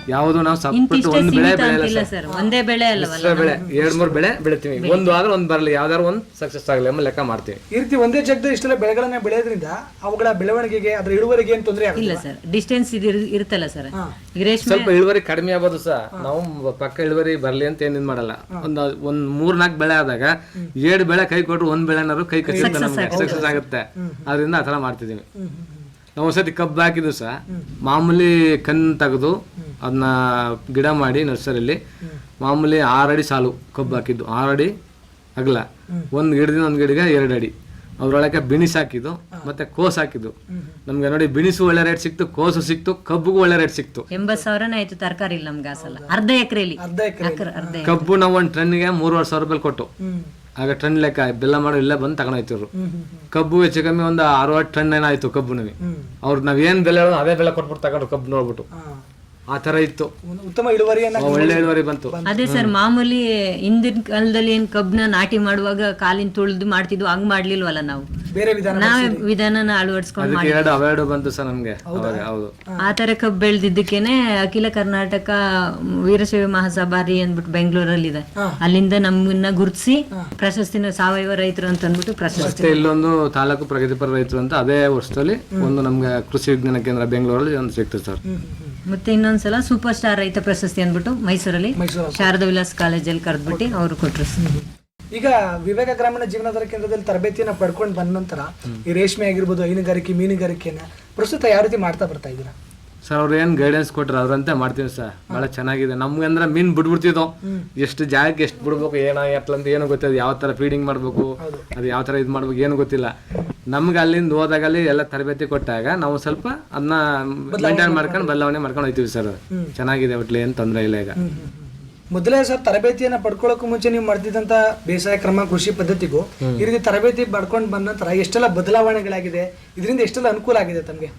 S4: ಯಾವುದು ನಾವು ಸಪ್ರೇಟ್ ಒಂದ್ ಬೆಳೆ ಬೆಳೆಯಲ್ಲ ಸರ್.
S5: ಸರ್. ಒಂದೇ ಬೆಳೆ ಅಲ್ಲವಲ್ಲ
S4: ಮಿಶ್ರ ಬೆಳೆ? ಎರಡ್ ಮೂರ್ ಬೆಳೆ ಬೆಳಿತೀವಿ. ಒಂದು ಆದ್ರೆ ಒಂದ್ ಬರಲಿ ಯಾವ್ದಾದ್ರು ಒಂದ್ ಸಕ್ಸಸ್ ಆಗಲಿ ಎಂಬ ಲೆಕ್ಕ ಮಾಡ್ತೀವಿ.
S3: ಈ ರೀತಿ ಒಂದೇ ಜಾಗದಲ್ಲಿ ಇಷ್ಟೆಲ್ಲ ಬೆಳೆಗಳನ್ನ ಬೆಳೆಯೋದ್ರಿಂದ ಅವುಗಳ ಬೆಳವಣಿಗೆಗೆ ಅದರ ಇಳುವರಿಗೆ ಏನು ತೊಂದರೆ
S5: ಇಲ್ಲ
S3: ಆಗುತ್ತೆ
S5: ಸರ್. ಡಿಸ್ಟೆನ್ಸ್ ಇದು ಇರ್- ಇರುತ್ತಲ್ಲ ಸರ್. ಈಗ ರೇಷ್ಮೆ
S4: ಸ್ವಲ್ಪ ಇಳುವರಿ ಕಡಿಮೆ ಆಗೋದು ಸರ್. ನಾವು ಪಕ್ಕ ಇಳುವರಿ ಬರ್ಲಿ ಅಂತ ಏನಿದ್ ಮಾಡಲ್ಲ. ಒಂದ್ ಒಂದ್ ಮೂರ್ ನಾಲ್ಕು ಬೆಳೆ ಆದಾಗ ಏಳು ಬೆಳೆ ಕೈ ಕೊಟ್ರು ಒಂದ್ ಬೆಳೆನಾದ್ರು ಕೈ ಕಟ್ಟಿ ನಮ್ಗೆ. ಸಕ್ಸಸ್ ಆಗುತ್ತೆ. ಅದರಿಂದ ಆ ತರ ಮಾಡ್ತಿದೀವಿ. ನಾವು ಒಂದ್ಸತಿ ಕಬ್ಬು ಹಾಕಿದ್ವು ಸಹ ಮಾಮೂಲಿ ಕಣ್ ತೆಗೆದು ಅದನ್ನ ಗಿಡ ಮಾಡಿ ನರ್ಸರಿಲಿ ಮಾಮೂಲಿ ಆರಡಿ ಸಾಲು ಕಬ್ಬು ಹಾಕಿದ್ದು. ಅಡಿ ಅಗಲ. ಒಂದು ಗಿಡದಿಂದ ಒಂದು ಗಿಡಗೆ ಎರಡು ಅಡಿ. ಅದ್ರೊಳಗೆ ಬಿಣಿಸ್ ಹಾಕಿದ್ದು ಮತ್ತೆ ಕೋಸ್ ಹಾಕಿದ್ದು. ನಮ್ಗೆ ನೋಡಿ ಬಿಣಿಸು ಒಳ್ಳೆ ರೇಟ್ ಸಿಕ್ತು ಕೋಸು ಸಿಕ್ತು ಕಬ್ಬಿಗೂ ಒಳ್ಳೆ ರೇಟ್ ಸಿಕ್ತು.
S5: ಎಂಬತ್ ಸಾವಿರನೇ ಆಯ್ತು ತರಕಾರಿ ಇಲ್ಲ ನಮ್ಗೆ ಅಸಲ ಅರ್ಧ ಎಕರೆಲಿ.
S3: ಅರ್ಧ ಎಕರೆ
S5: ಅರ್ಧ
S4: ಕಬ್ಬು ನಾವು ಒಂದು ಗೆ ಮೂರುವರೆ ಸಾವಿರ ರೂಪಾಯಿ ಕೊಟ್ಟು. ಆಗ ಟನ್ ಲೆಕ್ಕ ಬೆಲ್ಲ ಮಾಡೋ ಇಲ್ಲೇ ಬಂದು ತಗೊಂಡೋಯ್ತಿರು ಕಬ್ಬು ಹೆಚ್ಚು ಕಮ್ಮಿ ಒಂದು ಆರು ಟನ್ ಏನಾಯ್ತು ಕಬ್ಬು ನಮಗೆ ಅವ್ರು ನಾವ್ ಏನ್ ಬೆಲೆ ಹೇಳೋದು ಅದೇ ಬೆಲೆ ಕೊಟ್ಬಿಟ್ಟು ತಗೊಂಡ್ರು ಕಬ್ಬು ನೋಡ್ಬಿಟ್ಟು. ಆ ತರ ಇತ್ತು.
S3: ಒಂದು ಉತ್ತಮ ಇಳುವರಿಯನ್ನ
S4: ಒಳ್ಳೆ ಇಳುವರಿ ಬಂತು.
S5: ಅದೇ ಸರ್ ಮಾಮೂಲಿ ಹಿಂದಿನ ಕಾಲದಲ್ಲಿ ಏನ್ ಕಬ್ನ ನಾಟಿ ಮಾಡುವಾಗ ಕಾಲಿನ ತುಳಿದು ಮಾಡ್ತಿದ್ವು ಹಂಗ್ ಮಾಡ್ಲಿಲ್ವಲ್ಲ ನಾವು?
S3: ಬೇರೆ ವಿಧಾನ
S5: ನಾವೇ ವಿಧಾನನ ಅಳವಡಿಸ್ಕೊಂಡು
S4: ಅದಕ್ಕೆ ಎರಡು ಅವಾರ್ಡ್ ಬಂತು ಸರ್ ನಮ್ಗೆ. ಅವಾಗ ಹೌದು.
S5: ಆ ತರ ಕಬ್ಬು ಬೆಳೆದಿದ್ದಕ್ಕೇನೆ ಅಖಿಲ ಕರ್ನಾಟಕ ವೀರಶೈವ ಮಹಾಸಭಾರಿ ಅಂದ್ಬಿಟ್ಟು ಬೆಂಗಳೂರಲ್ಲಿ ಇದೆ ಅಲ್ಲಿಂದ ನಮ್ಮನ್ನ ಗುರುತಿಸಿ ಪ್ರಶಸ್ತಿನ ಸಾವಯವ ರೈತರು ಅಂತ ಅಂದ್ಬಿಟ್ಟು ಪ್ರಶಸ್ತಿ.
S4: ಇಲ್ಲೊಂದು ತಾಲೂಕು ಪ್ರಗತಿಪರ ರೈತರು ಅಂತ ಅದೇ ವರ್ಷದಲ್ಲಿ ಒಂದು ನಮ್ಗೆ ಕೃಷಿ ವಿಜ್ಞಾನ ಕೇಂದ್ರ ಬೆಂಗಳೂರಲ್ಲಿ ಒಂದು ಸಿಕ್ತು ಸರ್.
S5: ಮತ್ತೆ ಇನ್ನೊಂದ್ಸಲ ಸೂಪರ್ ಸ್ಟಾರ್ ರೈತ ಪ್ರಶಸ್ತಿ ಅಂದ್ಬಿಟ್ಟು ಮೈಸೂರಲ್ಲಿ ಶಾರದ ವಿಲಾಸ್ ಕಾಲೇಜಲ್ಲಿ ಕರೆದ್ಬಿಟ್ಟು ಅವರು ಕೊಟ್ಟರು
S3: ಈಗ ವಿವೇಕ ಗ್ರಾಮೀಣ ಜೀವನಾಧಾರ ಕೇಂದ್ರದಲ್ಲಿ ತರಬೇತಿಯನ್ನು ಪಡ್ಕೊಂಡು ಬಂದ ನಂತರ ಈ ರೇಷ್ಮೆ ಆಗಿರ್ಬೋದು ಹೈನುಗಾರಿಕೆ ಮೀನುಗಾರಿಕೆಯನ್ನ ಪ್ರಸ್ತುತ ಯಾವ ರೀತಿ ಮಾಡ್ತಾ ಬರ್ತಾ ಇದ್ದೀರಾ?
S4: ಸರ್ ಅವ್ರು ಏನ್ ಗೈಡೆನ್ಸ್ ಕೊಟ್ರು ಅವ್ರಂತೆ ಮಾಡ್ತೀವಿ ಸರ್. ಬಹಳ ಚೆನ್ನಾಗಿದೆ. ನಮ್ಗೆ ಅಂದ್ರೆ ಮೀನ್ ಬಿಡ್ಬಿಡ್ತಿದ್ವು ಎಷ್ಟು ಜಾಗಕ್ಕೆ ಎಷ್ಟು ಬಿಡ್ಬೇಕು ಏನ ಎಟ್ಲಂತ ಏನು ಗೊತ್ತಿಲ್ಲ. ಯಾವ ತರ ಫೀಡಿಂಗ್ ಮಾಡ್ಬೇಕು ಅದು ಯಾವ ತರ ಇದು ಮಾಡ್ಬೇಕು ಏನು ಗೊತ್ತಿಲ್ಲ. ನಮ್ಗೆ ಅಲ್ಲಿಂದ ಹೋದಾಗಲ್ಲಿ ಎಲ್ಲ ತರಬೇತಿ ಕೊಟ್ಟಾಗ ನಾವು ಸ್ವಲ್ಪ ಅದನ್ನ ಮೇಂಟೈನ್ ಮಾಡ್ಕೊಂಡು. ಬದಲಾವಣೆ ಮಾಡ್ಕೊಂಡು ಹೋಯ್ತೀವಿ ಸರ್. ಚೆನ್ನಾಗಿದೆ ಒಟ್ಲಿ ಏನ್ ತೊಂದರೆ ಇಲ್ಲ ಈಗ.
S3: ಮೊದಲೇ ಸರ್ ತರಬೇತಿಯನ್ನ ಪಡ್ಕೊಳ್ಳೋಕ್ಕೂ ಮುಂಚೆ ನೀವು ಮಾಡ್ತಿದ್ದಂತ ಬೇಸಾಯ ಕ್ರಮ ಕೃಷಿ ಪದ್ಧತಿಗೂ ಈ ರೀತಿ ತರಬೇತಿ ಪಡ್ಕೊಂಡು ಬಂದ ನಂತರ ಎಷ್ಟೆಲ್ಲ ಬದಲಾವಣೆಗಳಾಗಿದೆ ಇದರಿಂದ ಎಷ್ಟೆಲ್ಲ ಅನುಕೂಲ ಆಗಿದೆ ತಮಗೆ?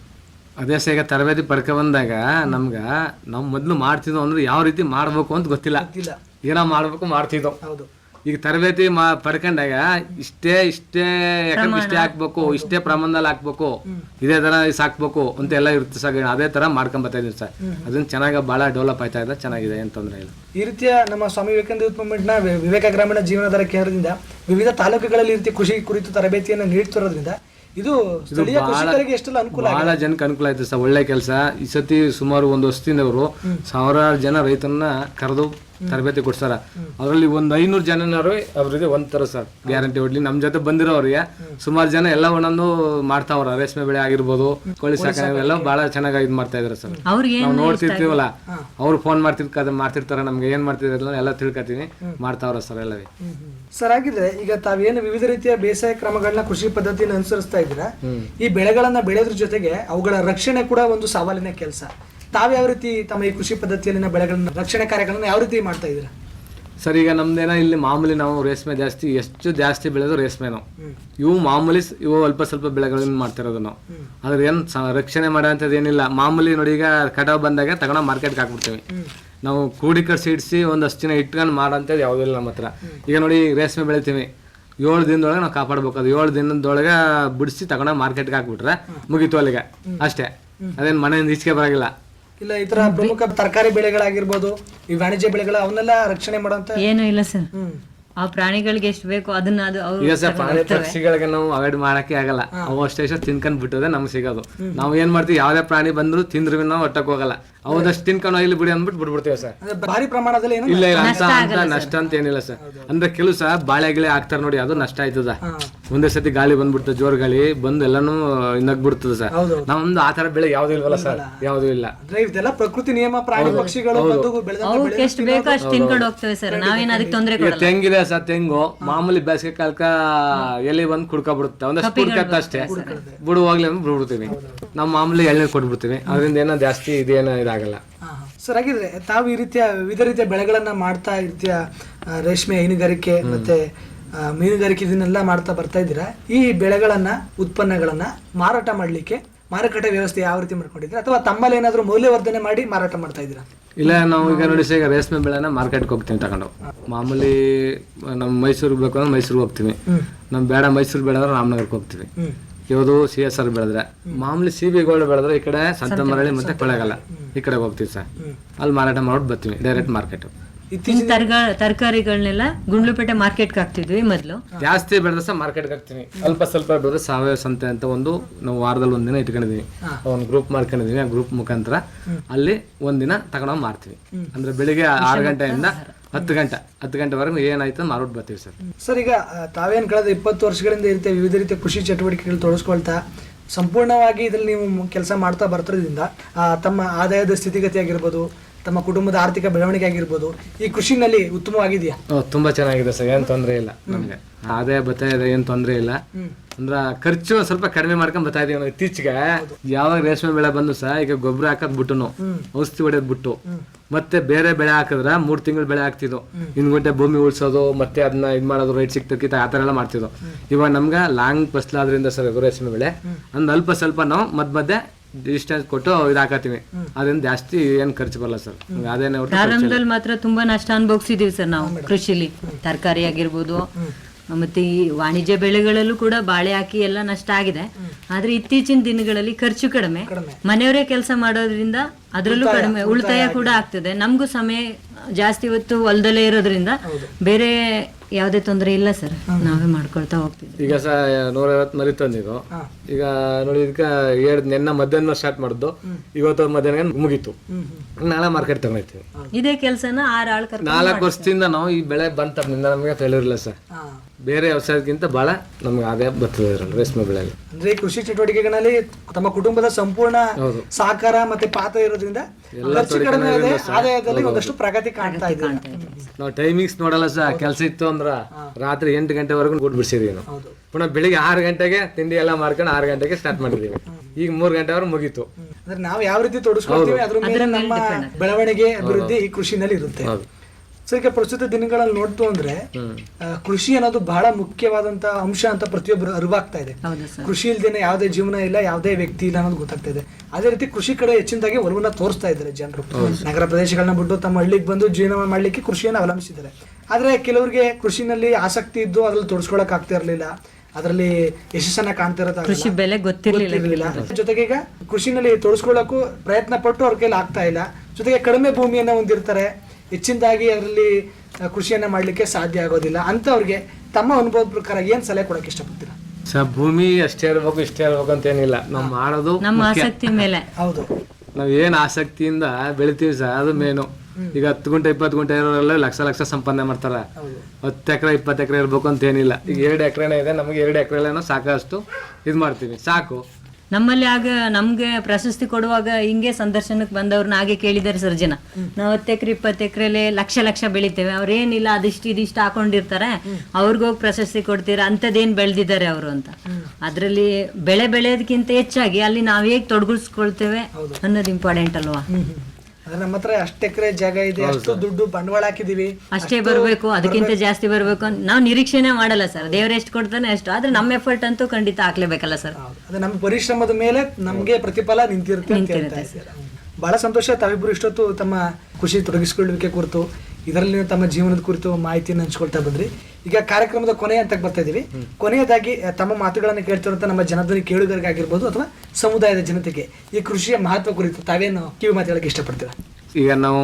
S4: ಅದೇ ಸರ್ ಈಗ ತರಬೇತಿ ಪಡ್ಕೊ ಬಂದಾಗ ನಮ್ಗ ನಾವು ಮೊದ್ಲು ಮಾಡ್ತಿದ್ವು ಅಂದ್ರೆ ಯಾವ ರೀತಿ ಮಾಡ್ಬೇಕು ಅಂತ ಗೊತ್ತಿಲ್ಲ.
S3: ಗೊತ್ತಿಲ್ಲ.
S4: ಏನೋ ಮಾಡ್ಬೇಕು ಮಾಡ್ತಿದ್ವು.
S3: ಹೌದು.
S4: ಈಗ ತರಬೇತಿ ಮಾ ಪಡ್ಕೊಂಡಾಗ ಇಷ್ಟೇ ಇಷ್ಟೇ ಯಾಕಂದ್ರೆ ಇಷ್ಟೇ ಹಾಕ್ಬೇಕು ಇಷ್ಟೇ ಪ್ರಮಾಣದಲ್ಲಿ ಹಾಕ್ಬೇಕು ಇದೇ ತರ ಸಾಕ್ಬೇಕು ಅಂತ ಎಲ್ಲ ಇರುತ್ತೆ ಸರ್. ಅದೇ ತರ ಮಾಡ್ಕೊಂಡ್ ಬರ್ತಾ ಇದೀವಿ ಸರ್. ಅದನ್ನ ಚೆನ್ನಾಗಿ ಬಹಳ ಡೆವಲಪ್ ಆಯ್ತಾ ಇದೆ ಚೆನ್ನಾಗಿದೆ ಏನ್ ತೊಂದರೆ ಇಲ್ಲ.
S3: ಈ ರೀತಿಯ ನಮ್ಮ ಸ್ವಾಮಿ ವಿವೇಕಾನಂದ ಯೂತ್ ಮೂವ್ಮೆಂಟ್ನ ವಿ- ವಿವೇಕ ಗ್ರಾಮೀಣ ಜೀವನಾಧಾರ ಕೇಂದ್ರದಿಂದ ವಿವಿಧ ತಾಲೂಕುಗಳಲ್ಲಿ ಈ ರೀತಿ ಕೃಷಿ ಕುರಿತು ತರಬೇತಿಯನ್ನು ನೀಡ್ತಿರೋದ್ರಿಂದ ಇದು ಸ್ಥಳೀಯ ಕೃಷಿಕರಿಗೆ ಎಷ್ಟೆಲ್ಲ ಅನುಕೂಲ
S4: ಬಹಳ ಜನಕ್ಕೆ ಅನುಕೂಲ ಆಯ್ತು ಸರ್ ಒಳ್ಳೆ ಕೆಲಸ. ಈ ಸತಿ ಸುಮಾರು ಒಂದು ವರ್ಷದಿಂದ ಅವರು ಸಾವಿರಾರು ಜನ ರೈತರನ್ನ ಕರೆದು ತರಬೇತಿ ಕೊಡ್ಸಾರ. ಅದರಲ್ಲಿ ಒಂದು ಐನೂರು ಜನನವರು ಅವ್ರಿಗೆ ತರ ಸರ್ ಗ್ಯಾರಂಟಿ ಹೊಡ್ಲಿ ನಮ್ ಜೊತೆ ಬಂದಿರೋರಿಗೆ ಸುಮಾರು ಜನ ಎಲ್ಲ ಒಂದೊಂದು ಮಾಡ್ತಾವ್ರ. ರೇಷ್ಮೆ ಬೆಳೆ ಆಗಿರ್ಬೋದು ಕೋಳಿ ಸಾಕಣೆ ಎಲ್ಲ ಬಹಳ ಚೆನ್ನಾಗಿ ಇದು ಮಾಡ್ತಾ ಇದಾರೆ ಸರ್. ನಾವು ನೋಡ್ತಿರ್ತೀವಲ್ಲ ಅವ್ರು ಫೋನ್ ಮಾಡ್ತಿರ್ಕ ಮಾಡ್ತಿರ್ತಾರ ನಮ್ಗೆ ಏನ್ ಮಾಡ್ತಿದ್ರಲ್ಲ ಎಲ್ಲ ತಿಳ್ಕೊತೀನಿ ಮಾಡ್ತಾವ್ರ ಸರ್ ಎಲ್ಲವೇ
S3: ಸರ್ ಆಗಿದ್ರೆ ಈಗ ತಾವೇನು ವಿವಿಧ ರೀತಿಯ ಬೇಸಾಯ ಕ್ರಮಗಳನ್ನ ಕೃಷಿ ಪದ್ಧತಿಯನ್ನು ಅನುಸರಿಸ್ತಾ ಇದ್ದೀರಾ? ಈ ಬೆಳೆಗಳನ್ನ ಬೆಳೆಯೋದ್ರ ಜೊತೆಗೆ ಅವುಗಳ ರಕ್ಷಣೆ ಕೂಡ ಒಂದು ಸವಾಲಿನ ಕೆಲಸ. ತಾವ್ ಯಾವ ರೀತಿ ತಮ್ಮ ಈ ಕೃಷಿ ಪದ್ಧತಿಯಲ್ಲಿನ ಬೆಳೆಗಳನ್ನ ರಕ್ಷಣೆ ಕಾರ್ಯಗಳನ್ನ ಯಾವ ರೀತಿ ಮಾಡ್ತಾ ಇದ್ದೀರಾ?
S4: ಸರ್ ಈಗ ನಮ್ದೇನ ಇಲ್ಲಿ ಮಾಮೂಲಿ ನಾವು ರೇಷ್ಮೆ ಜಾಸ್ತಿ ಎಷ್ಟು ಜಾಸ್ತಿ ಬೆಳೆದು ರೇಷ್ಮೆ ನಾವು ಇವು ಮಾಮೂಲಿ ಇವು ಅಲ್ಪ ಸ್ವಲ್ಪ ಬೆಳೆಗಳನ್ನ ಮಾಡ್ತಿರೋದು ನಾವು. ಅದ್ರ ಏನು ರಕ್ಷಣೆ ಮಾಡೋಂಥದ್ದು ಏನಿಲ್ಲ. ಮಾಮೂಲಿ ನೋಡಿ ಈಗ ಕಟಾವ್ ಬಂದಾಗ ತಗೊಂಡ ಮಾರ್ಕೆಟ್ಗೆ ಹಾಕ್ಬಿಡ್ತೀವಿ. ನಾವು ಕ್ರೋಢೀಕರಿಸಿ ಇಡಿಸಿ ಒಂದು ಒಂದಷ್ಟು ದಿನ ಇಟ್ಕೊಂಡು ಮಾಡೋಂಥದ್ದು ಯಾವುದೂ ಇಲ್ಲ ನಮ್ಮ ಹತ್ರ. ಈಗ ನೋಡಿ ರೇಷ್ಮೆ ಬೆಳಿತೀವಿ. ಏಳು ದಿನದೊಳಗೆ ನಾವು ಕಾಪಾಡ್ಬೇಕು. ಅದು ಏಳು ದಿನದೊಳಗೆ ಬಿಡಿಸಿ ತಗೊಂಡ ಮಾರ್ಕೆಟ್ಗೆ ಹಾಕ್ಬಿಟ್ರೆ ಮುಗೀತು ಅಲ್ಲಿಗೆ. ಅಷ್ಟೇ. ಅದೇನು ಮನೆಯಿಂದ ಈಚೆಗೆ ಬರೋಗಿಲ್ಲ.
S3: ಇಲ್ಲ ಈ ತರ ಪ್ರಮುಖ ತರಕಾರಿ ಬೆಳೆಗಳಾಗಿರ್ಬೋದು ಈ ವಾಣಿಜ್ಯ ಬೆಳೆಗಳ ಅವನ್ನೆಲ್ಲ ರಕ್ಷಣೆ ಮಾಡುವಂತ
S5: ಏನು ಇಲ್ಲ ಸರ್. ಆ ಪ್ರಾಣಿಗಳಿಗೆ ಎಷ್ಟು ಬೇಕೋ ಅದನ್ನ ಅದು ಅವ್ರು
S4: ಈಗ ಸರ್ ಪ್ರಾಣಿ ಪಕ್ಷಿಗಳಿಗೆ ನಾವು ಅವಾಯ್ಡ್ ಮಾಡಕ್ಕೆ ಆಗಲ್ಲ. ಅವು ಅಷ್ಟೇ ಅಷ್ಟೇ ತಿನ್ಕೊಂಡ್ ಬಿಟ್ಟದೆ ನಮ್ಗೆ ಸಿಗೋದು. ನಾವು ಏನ್ ಮಾಡ್ತೀವಿ ಯಾವ್ದೇ ಪ್ರಾಣಿ ಬಂದ್ರು ತಿಂದ್ರು ನಾವು ಒಟ್ಟಕ್ಕೆ ಹೋಗಲ್ಲ. ಅವದಷ್ಟು ತಿನ್ಕೊಂಡು ಇಲ್ಲಿ ಬಿಡಿ ಅಂದ್ಬಿಟ್ಟು ಬಿಡ್ಬಿಡ್ತೇವೆ ಸರ್.
S3: ಅಂದ್ರೆ ಭಾರಿ ಪ್ರಮಾಣದಲ್ಲಿ ಏನು
S4: ಇಲ್ಲ ಇಲ್ಲ ಅಂತ ಅಂತ ನಷ್ಟ ಅಂತ ಏನಿಲ್ಲ ಸರ್. ಅಂದ್ರೆ ಕೆಲವು ಸಹ ಬಾಳೆ ಗಿಳೆ ಹಾಕ್ತಾರ ನೋಡಿ ಅದು ನಷ್ಟ ಆಯ್ತದ. ಒಂದೇ ಸತಿ ಗಾಳಿ ಬಂದ್ಬಿಡ್ತದೆ ಜೋರ್ ಗಾಳಿ ಬಂದು ಎಲ್ಲಾನು ನಗ್ ಬಿಡ್ತದೆ ಸರ್. ನಮ್ದು ಆ ತರ ಬೆಳೆ ಯಾವ್ದು ಇಲ್ವಲ್ಲ ಸರ್. ಯಾವ್ದು ಇಲ್ಲ.
S3: ಅಂದ್ರೆ ಇದೆಲ್ಲ ಪ್ರಕೃತಿ ನಿಯಮ ಪ್ರಾಣಿ ಪಕ್ಷಿಗಳು ಬಂದು ಬೆಳೆದಂತ
S5: ಅವಕ್ಕೆ ಎಷ್ಟು ಬೇಕೋ ಅಷ್ಟು ತಿನ್ಕೊಂಡು ಹೋಗ್ತೇವೆ ಸರ್. ನಾವೇನ್ ಅದಕ್ಕೆ ತೊಂದರೆ
S4: ಈಗ ತೆಂಗಿದೆ ಸರ್ ತೆಂಗು. ಮಾಮೂಲಿ ಬೇಸಿಗೆ ಕಾಲಕ್ಕ ಎಲೆ ಬಂದು ಕುಡ್ಕೊಬಿಡುತ್ತೆ. ಒಂದಷ್ಟು ಕುಡ್ಕತ್ತ ಅಷ್ಟೇ. ಬಿಡು ಹೋಗ್ಲಿ ಅಂತ ಬಿಡ್ಬಿಡ್ತೀವಿ. ನಾವು ಮಾಮೂಲಿ ಎಳ್ನೀರು ಕೊಟ್ಬಿಡ್ತೀವಿ. ಅದರಿಂದ ಏನೋ ಜಾಸ್ತಿ ಇದೇನೋ ಇದಾಗಲ್ಲ
S3: ಸರ್ ಹಾಗಿದ್ರೆ ತಾವು ಈ ರೀತಿಯ ವಿವಿಧ ರೀತಿಯ ಬೆಳೆಗಳನ್ನ ಮಾಡ್ತಾ ಇರ್ತೀಯ ಆ, ರೇಷ್ಮೆ ಹೈನುಗಾರಿಕೆ ಮತ್ತೆ ಮೀನುಗಾರಿಕೆ ಇದನ್ನೆಲ್ಲ ಮಾಡ್ತಾ ಬರ್ತಾ ಇದ್ದೀರಾ? ಈ ಬೆಳೆಗಳನ್ನ ಉತ್ಪನ್ನಗಳನ್ನ ಮಾರಾಟ ಮಾಡ್ಲಿಕ್ಕೆ ಮಾರುಕಟ್ಟೆ ವ್ಯವಸ್ಥೆ ಯಾವ ರೀತಿ ಮಾಡ್ಕೊಂಡಿದ್ದೀರಾ? ಅಥವಾ ತಮ್ಮಲ್ಲಿ ಏನಾದರೂ ಮೌಲ್ಯವರ್ಧನೆ ಮಾಡಿ ಮಾರಾಟ ಮಾಡ್ತಾ ಇದ್ದೀರಾ?
S4: ಇಲ್ಲ ನಾವು ಈಗ ನೋಡಿ ಈಗ ರೇಷ್ಮೆ ಬೆಳೆನ ಮಾರ್ಕೆಟ್ಗೆ ಹೋಗ್ತೀವಿ ತಗೊಂಡು. ಮಾಮೂಲಿ ನಮ್ಮ ಮೈಸೂರಿಗೆ ಬೇಕು ಅಂದ್ರೆ ಮೈಸೂರಿಗೆ ಹೋಗ್ತೀವಿ. ನಮ್ ಬೇಡ ಮೈಸೂರು ಬೇಡ ಅಂದ್ರೆ ರಾಮನಗರಕ್ಕೆ ಹೋಗ್ತೀವಿ. ಯಾವುದು ಸಿ ಎಸ್ ಆರ್ ಬೆಳೆದ್ರೆ ಮಾಮೂಲಿ ಸಿ ಬಿ ಗೋಲ್ಡ್ ಬೆಳೆದ್ರೆ ಈ ಕಡೆ ಸಂತ ಮರಳಿ ಮತ್ತೆ ಕೊಳಗಲ್ಲ. ಈ ಕಡೆ ಹೋಗ್ತೀವಿ ಸರ್. ಅಲ್ಲಿ ಮಾರಾಟ ಮಾಡ್ಬಿಟ್ಟು ಬರ್ತೀವಿ ಡೈರೆಕ್ಟ್ ಮಾರ್ಕೆಟ್
S5: ಇನ್ನು ತರ್ಗ ತರಕಾರಿಗಳನ್ನೆಲ್ಲ ಗುಂಡ್ಲುಪೇಟೆ ಮಾರ್ಕೆಟ್ಗೆ ಹಾಕ್ತಿದ್ವಿ ಮೊದಲು.
S4: ಜಾಸ್ತಿ ಬೆಳೆದ ಸಹ ಮಾರ್ಕೆಟ್ಗೆ ಹಾಕ್ತೀನಿ. ಅಲ್ಪ ಸ್ವಲ್ಪ ಬೆಳೆದ ಸಾವಯವ ಸಂತೆ ಅಂತ ಒಂದು ನಾವು ವಾರದಲ್ಲಿ ಒಂದಿನ ಇಟ್ಕೊಂಡಿದೀವಿ. ಒಂದು ಗ್ರೂಪ್ ಮಾಡ್ಕೊಂಡಿದೀವಿ ಆ ಗ್ರೂಪ್ ಮುಖಾಂತರ. ಅಲ್ಲಿ ಒಂದಿನ ತಗೊಂಡೋಗಿ ಮಾರ್ತೀವಿ. ಅಂದ್ರೆ ಬೆಳಿಗ್ಗೆ ಆರು ಗಂಟೆಯಿಂದ ಹತ್ತು ಗಂಟೆ ಹತ್ತು ಗಂಟೆವರೆಗೂ ಏನಾಯ್ತು ಮಾರ್ಬಿಟ್ಟು ಬರ್ತೀವಿ ಸರ್.
S3: ಸರ್ ಈಗ ಆ, ತಾವೇನ್ ಕಳೆದ ಇಪ್ಪತ್ತು ವರ್ಷಗಳಿಂದ ಇರುತ್ತೆ ವಿವಿಧ ರೀತಿಯ ಕೃಷಿ ಚಟುವಟಿಕೆಗಳು ತೋರಿಸ್ಕೊಳ್ತಾ ಸಂಪೂರ್ಣವಾಗಿ ಇದ್ರಲ್ಲಿ ನೀವು ಕೆಲಸ ಮಾಡ್ತಾ ಬರ್ತಿರೋದ್ರಿಂದ ಆ, ತಮ್ಮ ಆದಾಯದ ಸ್ಥಿತಿಗತಿ ಆಗಿರ್ಬೋದು ತಮ್ಮ ಕುಟುಂಬದ ಆರ್ಥಿಕ ಬೆಳವಣಿಗೆ ಆಗಿರ್ಬೋದು ಈ ಕೃಷಿನಲ್ಲಿ ಉತ್ತಮವಾಗಿದೆಯಾ?
S4: ತುಂಬಾ ಚೆನ್ನಾಗಿದೆ ಸರ್ ಏನ್ ತೊಂದ್ರೆ ಇಲ್ಲ ನಮ್ಗೆ. ಆದಾಯ ಬರ್ತಾ ಇದೆ ಏನ್ ತೊಂದ್ರೆ ಇಲ್ಲ. ಅಂದ್ರ ಖರ್ಚು ಸ್ವಲ್ಪ ಕಡಿಮೆ ಮಾಡ್ಕೊಂಡ್ ಬರ್ತಾ ಇದೀವಿ ನಾವು ಇತ್ತೀಚೆಗೆ. ಯಾವಾಗ ರೇಷ್ಮೆ ಬೆಳೆ ಬಂದು ಸಹ ಈಗ ಗೊಬ್ಬರ ಹಾಕದ್ ಬಿಟ್ಟು ಔಷಧಿ ಹೊಡೆಯೋದ್ ಬಿಟ್ಟು. ಮತ್ತೆ ಬೇರೆ ಬೆಳೆ ಹಾಕಿದ್ರ ಮೂರ್ ತಿಂಗಳು ಬೆಳೆ ಹಾಕ್ತಿದ್ವು ಇನ್ ಗಂಟೆ ಭೂಮಿ ಉಳ್ಸೋದು ಮತ್ತೆ ಅದನ್ನ ಇದ್ ಮಾಡೋದು ರೈಟ್ ಸಿಕ್ತಕ್ಕಿಂತ ಆ ತರ ಎಲ್ಲ ಮಾಡ್ತಿದ್ವು ಇವಾಗ ನಮ್ಗೆ ಲಾಂಗ್ ಫಸ್ಟ್ ಆದ್ರಿಂದ ಸರ್ ಎದುರು ರೇಷ್ಮೆ ಬೆಳೆ. ಅಂದ್ರೆ ಅಲ್ಪ ಸ್ವಲ್ಪ ನಾವು ಮದ್ ಮಧ್ಯೆ ಡಿಸ್ಟೆನ್ಸ್ ಕೊಟ್ಟು ಇದು ಹಾಕತ್ತೀವಿ ಅದರಿಂದ ಜಾಸ್ತಿ ಏನು ಖರ್ಚು ಬರಲ್ಲ ಸರ್. ಅದೇನೇ
S5: ಪ್ರಾರಂಭದಲ್ಲಿ ಮಾತ್ರ ತುಂಬಾ ನಷ್ಟ ಅನುಭವಿಸಿದೀವಿ ಸರ್ ನಾವು ಕೃಷಿಲಿ. ತರಕಾರಿ ಆಗಿರ್ಬೋದು ಮತ್ತೆ ಈ ವಾಣಿಜ್ಯ ಬೆಳೆಗಳಲ್ಲೂ ಕೂಡ ಬಾಳೆ ಹಾಕಿ ಎಲ್ಲ ನಷ್ಟ ಆಗಿದೆ. ಆದ್ರೆ ಇತ್ತೀಚಿನ ದಿನಗಳಲ್ಲಿ ಖರ್ಚು ಕಡಿಮೆ. ಮನೆಯವರೇ ಕೆಲಸ ಮಾಡೋದ್ರಿಂದ ಅದರಲ್ಲೂ ಕಡಿಮೆ ಉಳಿತಾಯ ಕೂಡ ಆಗ್ತದೆ. ನಮಗೂ ಸಮಯ ಜಾಸ್ತಿ ಹೊತ್ತು ಹೊಲದಲ್ಲೇ ಇರೋದ್ರಿಂದ ಬೇರೆ ಯಾವುದೇ ತೊಂದರೆ ಇಲ್ಲ ಸರ್. ನಾವೇ ಮಾಡ್ಕೊಳ್ತಾ ಹೋಗ್ತೀವಿ
S4: ಈಗ ನೂರ ನೂರೈವತ್ತು ಮರಿ ತಂದಿದ್ದು. ಈಗ ನೋಡಿ ಇದಕ್ಕೆ ಎರಡು ನೆನ್ನ ಮಧ್ಯಾಹ್ನ ಸ್ಟಾರ್ಟ್ ಮಾಡಿದ್ದು. ಇವತ್ತು ಮಧ್ಯಾಹ್ನ ಮುಗೀತು. ನಾಳೆ ಮಾರ್ಕೆಟ್ ತಗೊಳ್ತೀವಿ
S5: ಇದೇ ಕೆಲಸನ ಆರು ಆಳು ಕರ್ಕೊಂಡು
S4: ನಾಲ್ಕು ವರ್ಷದಿಂದ ನಾವು ಈ ಬೆಳೆ ಬಂದ ತಪ್ಪಿನಿಂದ ನಮಗೆ ತಿಳಿರಲಿಲ್ಲ ಸರ್. ಬೇರೆ ವ್ಯವಸಾಯಕ್ಕಿಂತ ಬಹಳ ನಮ್ಗೆ ಆದಾಯ ಬರ್ತದೆ ಇದ್ರಲ್ಲಿ ರೇಷ್ಮೆ ಬೆಳೆಯಲ್ಲಿ.
S3: ಅಂದ್ರೆ ಈ ಕೃಷಿ ಚಟುವಟಿಕೆಗಳಲ್ಲಿ ತಮ್ಮ ಕುಟುಂಬದ ಸಂಪೂರ್ಣ ಸಹಕಾರ ಮತ್ತೆ ಪಾತ್ರ ಇರೋದ್ರಿಂದ ಖರ್ಚು ಕಡಿಮೆ ಇದೆ ಆದಾಯದಲ್ಲಿ ಒಂದಷ್ಟು ಪ್ರಗತಿ ಕಾಣ್ತಾ ಇದೆ.
S4: ನಾವು ಟೈಮಿಂಗ್ಸ್ ನೋಡಲ್ಲ ಸರ್ ಕೆಲಸ ಇತ್ತು ಅಂದ್ರ ರಾತ್ರಿ ಎಂಟು ಗಂಟೆವರೆಗೂ ಗುಡ್ ಬಿಡಿಸಿದೀವಿ ನಾವು.
S3: ಹೌದು.
S4: ಪುನಃ ಬೆಳಿಗ್ಗೆ ಆರು ಗಂಟೆಗೆ ತಿಂಡಿ ಎಲ್ಲ ಮಾಡ್ಕೊಂಡು ಆರು ಗಂಟೆಗೆ ಸ್ಟಾರ್ಟ್ ಮಾಡಿದ್ವಿ. ಈಗ ಮೂರು ಗಂಟೆವರೆಗೂ ಮುಗೀತು.
S3: ಅಂದ್ರೆ ನಾವು ಯಾವ ರೀತಿ ತೊಡಸ್ಕೊಳ್ತೀವಿ ಅದ್ರ ಮೇಲೆ ನಮ್ಮ ಬೆಳವಣಿಗೆ ಅಭಿವೃದ್ಧಿ ಈ ಕೃಷಿನಲ್ಲಿ ಇರುತ್ತೆ.
S4: ಹೌದು.
S3: ಸೊ ಈಗ ಪ್ರಸ್ತುತ ದಿನಗಳಲ್ಲಿ ನೋಡ್ತು ಅಂದ್ರೆ ಕೃಷಿ ಅನ್ನೋದು ಬಹಳ ಮುಖ್ಯವಾದಂತ ಅಂಶ ಅಂತ ಪ್ರತಿಯೊಬ್ಬರು ಅರಿವಾಗ್ತಾ ಇದೆ.
S5: ಹೌದು ಸರ್.
S3: ಕೃಷಿ ಇಲ್ದೇನೆ ಯಾವುದೇ ಜೀವನ ಇಲ್ಲ ಯಾವುದೇ ವ್ಯಕ್ತಿ ಇಲ್ಲ ಅನ್ನೋದು ಗೊತ್ತಾಗ್ತಾ ಇದೆ. ಅದೇ ರೀತಿ ಕೃಷಿ ಕಡೆ ಹೆಚ್ಚಿನದಾಗಿ ಒಲವನ್ನ ತೋರಿಸ್ತಾ ಇದ್ದಾರೆ ಜನರು. ನಗರ ಪ್ರದೇಶಗಳನ್ನ ಬಿಟ್ಟು ತಮ್ಮ ಹಳ್ಳಿಗೆ ಬಂದು ಜೀವನ ಮಾಡ್ಲಿಕ್ಕೆ ಕೃಷಿಯನ್ನು ಅವಲಂಬಿಸಿದ್ದಾರೆ. ಆದ್ರೆ ಕೆಲವರಿಗೆ ಕೃಷಿನಲ್ಲಿ ಆಸಕ್ತಿ ಇದ್ದು ಅದ್ರಲ್ಲಿ ತೋರಿಸ್ಕೊಳಕ್ ಆಗ್ತಾ ಇರಲಿಲ್ಲ. ಅದರಲ್ಲಿ ಯಶಸ್ಸನ್ನ ಕಾಣ್ತಾ ಇರೋದು
S5: ಕೃಷಿ ಬೆಲೆ ಗೊತ್ತಿರ್ಲಿಲ್ಲ
S3: ಗೊತ್ತಿರ್ಲಿಲ್ಲ. ಜೊತೆಗೆ ಈಗ ಕೃಷಿನಲ್ಲಿ ತೋರಿಸ್ಕೊಳ್ಳಕ್ಕೂ ಪ್ರಯತ್ನ ಪಟ್ಟು ಅವ್ರ ಕೈಲಿ ಆಗ್ತಾ ಇಲ್ಲ. ಜೊತೆಗೆ ಕಡಿಮೆ ಭೂಮಿಯನ್ನ ಹೊಂದಿರ್ತಾರೆ. ಹೆಚ್ಚಿನದಾಗಿ ಅದರಲ್ಲಿ ಕೃಷಿಯನ್ನ ಮಾಡಲಿಕ್ಕೆ ಸಾಧ್ಯ ಆಗೋದಿಲ್ಲ. ಅಂತವ್ರಿಗೆ ತಮ್ಮ ಅನುಭವದ ಪ್ರಕಾರ ಏನ್ ಸಲಹೆ ಕೊಡಕ್ಕೆ ಇಷ್ಟಪಡ್ತೀರಾ?
S4: ಸರ್ ಭೂಮಿ ಅಷ್ಟೇ ಇರ್ಬೇಕು ಇಷ್ಟೇ ಇರ್ಬೇಕು ಅಂತ ಏನಿಲ್ಲ. ನಾವು ಮಾಡೋದು
S5: ನಮ್ಮ ಆಸಕ್ತಿ ಮೇಲೆ.
S3: ಹೌದು.
S4: ನಾವ್ ಏನ್ ಆಸಕ್ತಿಯಿಂದ ಬೆಳಿತೀವಿ ಸರ್ ಅದು ಮೇನು. ಈಗ ಹತ್ತು ಗುಂಟೆ ಇಪ್ಪತ್ತು ಗುಂಟೆ ಇರೋರೆಲ್ಲ ಲಕ್ಷ ಲಕ್ಷ ಸಂಪಾದನೆ ಮಾಡ್ತಾರ. ಹತ್ತು ಎಕರೆ ಇಪ್ಪತ್ತು ಎಕರೆ ಇರ್ಬೇಕು ಅಂತ ಏನಿಲ್ಲ. ಈಗ ಎರಡು ಎಕರೆನೇ ಇದೆ ನಮಗೆ ಎರಡು ಎಕರೆಲೇನೋ ಸಾಕಷ್ಟು ಇದು ಮಾಡ್ತೀವಿ. ಸಾಕು.
S5: ನಮ್ಮಲ್ಲಿ ಆಗ ನಮ್ಗೆ ಪ್ರಶಸ್ತಿ ಕೊಡುವಾಗ ಹಿಂಗೆ ಸಂದರ್ಶನಕ್ಕೆ ಬಂದವ್ರನ್ನ ಹಾಗೆ ಕೇಳಿದ್ದಾರೆ ಸರ್ ಜನ. ನಾವು ಹತ್ತು ಎಕರೆ ಇಪ್ಪತ್ತು ಎಕರೆಲೆ ಲಕ್ಷ ಲಕ್ಷ ಬೆಳಿತೇವೆ. ಅವ್ರೇನಿಲ್ಲ ಅದಿಷ್ಟು ಇದಿಷ್ಟು ಹಾಕೊಂಡಿರ್ತಾರೆ. ಅವ್ರಿಗೋಗಿ ಪ್ರಶಸ್ತಿ ಕೊಡ್ತೀರಾ ಅಂಥದ್ದೇನು ಬೆಳೆದಿದ್ದಾರೆ ಅವರು ಅಂತ. ಅದರಲ್ಲಿ ಬೆಳೆ ಬೆಳೆಯೋದಕ್ಕಿಂತ ಹೆಚ್ಚಾಗಿ ಅಲ್ಲಿ ನಾವು ಹೇಗೆ ತೊಡಗಿಸ್ಕೊಳ್ತೇವೆ ಅನ್ನೋದು ಇಂಪಾರ್ಟೆಂಟ್ ಅಲ್ವಾ?
S3: ಅಂದ್ರೆ ನಮ್ಮ ಹತ್ರ ಅಷ್ಟು ಎಕರೆ ಜಾಗ ಇದೆ ಅಷ್ಟು ದುಡ್ಡು ಬಂಡವಾಳ ಹಾಕಿದೀವಿ
S5: ಅಷ್ಟೇ ಬರಬೇಕು ಅದಕ್ಕಿಂತ ಜಾಸ್ತಿ ಬರಬೇಕು ಅಂತ ನಾವು ನಿರೀಕ್ಷೆನೇ ಮಾಡಲ್ಲ ಸರ್. ದೇವ್ರ ಎಷ್ಟು ಕೊಡ್ತಾನೆ ಅಷ್ಟು ಆದ್ರೆ ನಮ್ಮ ಎಫರ್ಟ್ ಅಂತೂ ಖಂಡಿತ ಹಾಕ್ಲೇಬೇಕಲ್ಲ ಸರ್.
S3: ಅದೇ ಅದು ನಮ್ಮ ಪರಿಶ್ರಮದ ಮೇಲೆ ನಮ್ಗೆ ಪ್ರತಿಫಲ ನಿಂತಿರುತ್ತೆ ಅಂತ ಹೇಳ್ತಾ ಇದ್ದೀರಾ. ಬಹಳ ಸಂತೋಷ ತಾವಿಬ್ರು ಇಷ್ಟೊತ್ತು ತಮ್ಮ ಖುಷಿ ತೊಡಗಿಸ್ಕೊಳ್ಳಿಕ್ಕೆ ಕುರಿತು. ಇದರಲ್ಲಿ ತಮ್ಮ ಜೀವನದ ಕುರಿತು ಮಾಹಿತಿಯನ್ನು ಹಂಚ್ಕೊಳ್ತಾ ಬಂದ್ರಿ. ಈಗ ಕಾರ್ಯಕ್ರಮದ ಕೊನೆ ಅಂತ ಬರ್ತಾ ಇದೀವಿ. ಕೊನೆಯದಾಗಿ ತಮ್ಮ ಮಾತುಗಳನ್ನು ಕೇಳ್ತಿರುವಂತ ನಮ್ಮ ಜನಧ್ವನಿ ಕೇಳುಗರಿಗಾಗಿರ್ಬೋದು ಅಥವಾ ಸಮುದಾಯದ ಜನತೆಗೆ ಈ ಕೃಷಿಯ ಮಹತ್ವ ಕುರಿತು ತಾವೇನು ಕಿವಿ ಮಾತುಗಳಿಗೆ ಇಷ್ಟಪಡ್ತೀರಾ?
S4: ಈಗ ನಾವು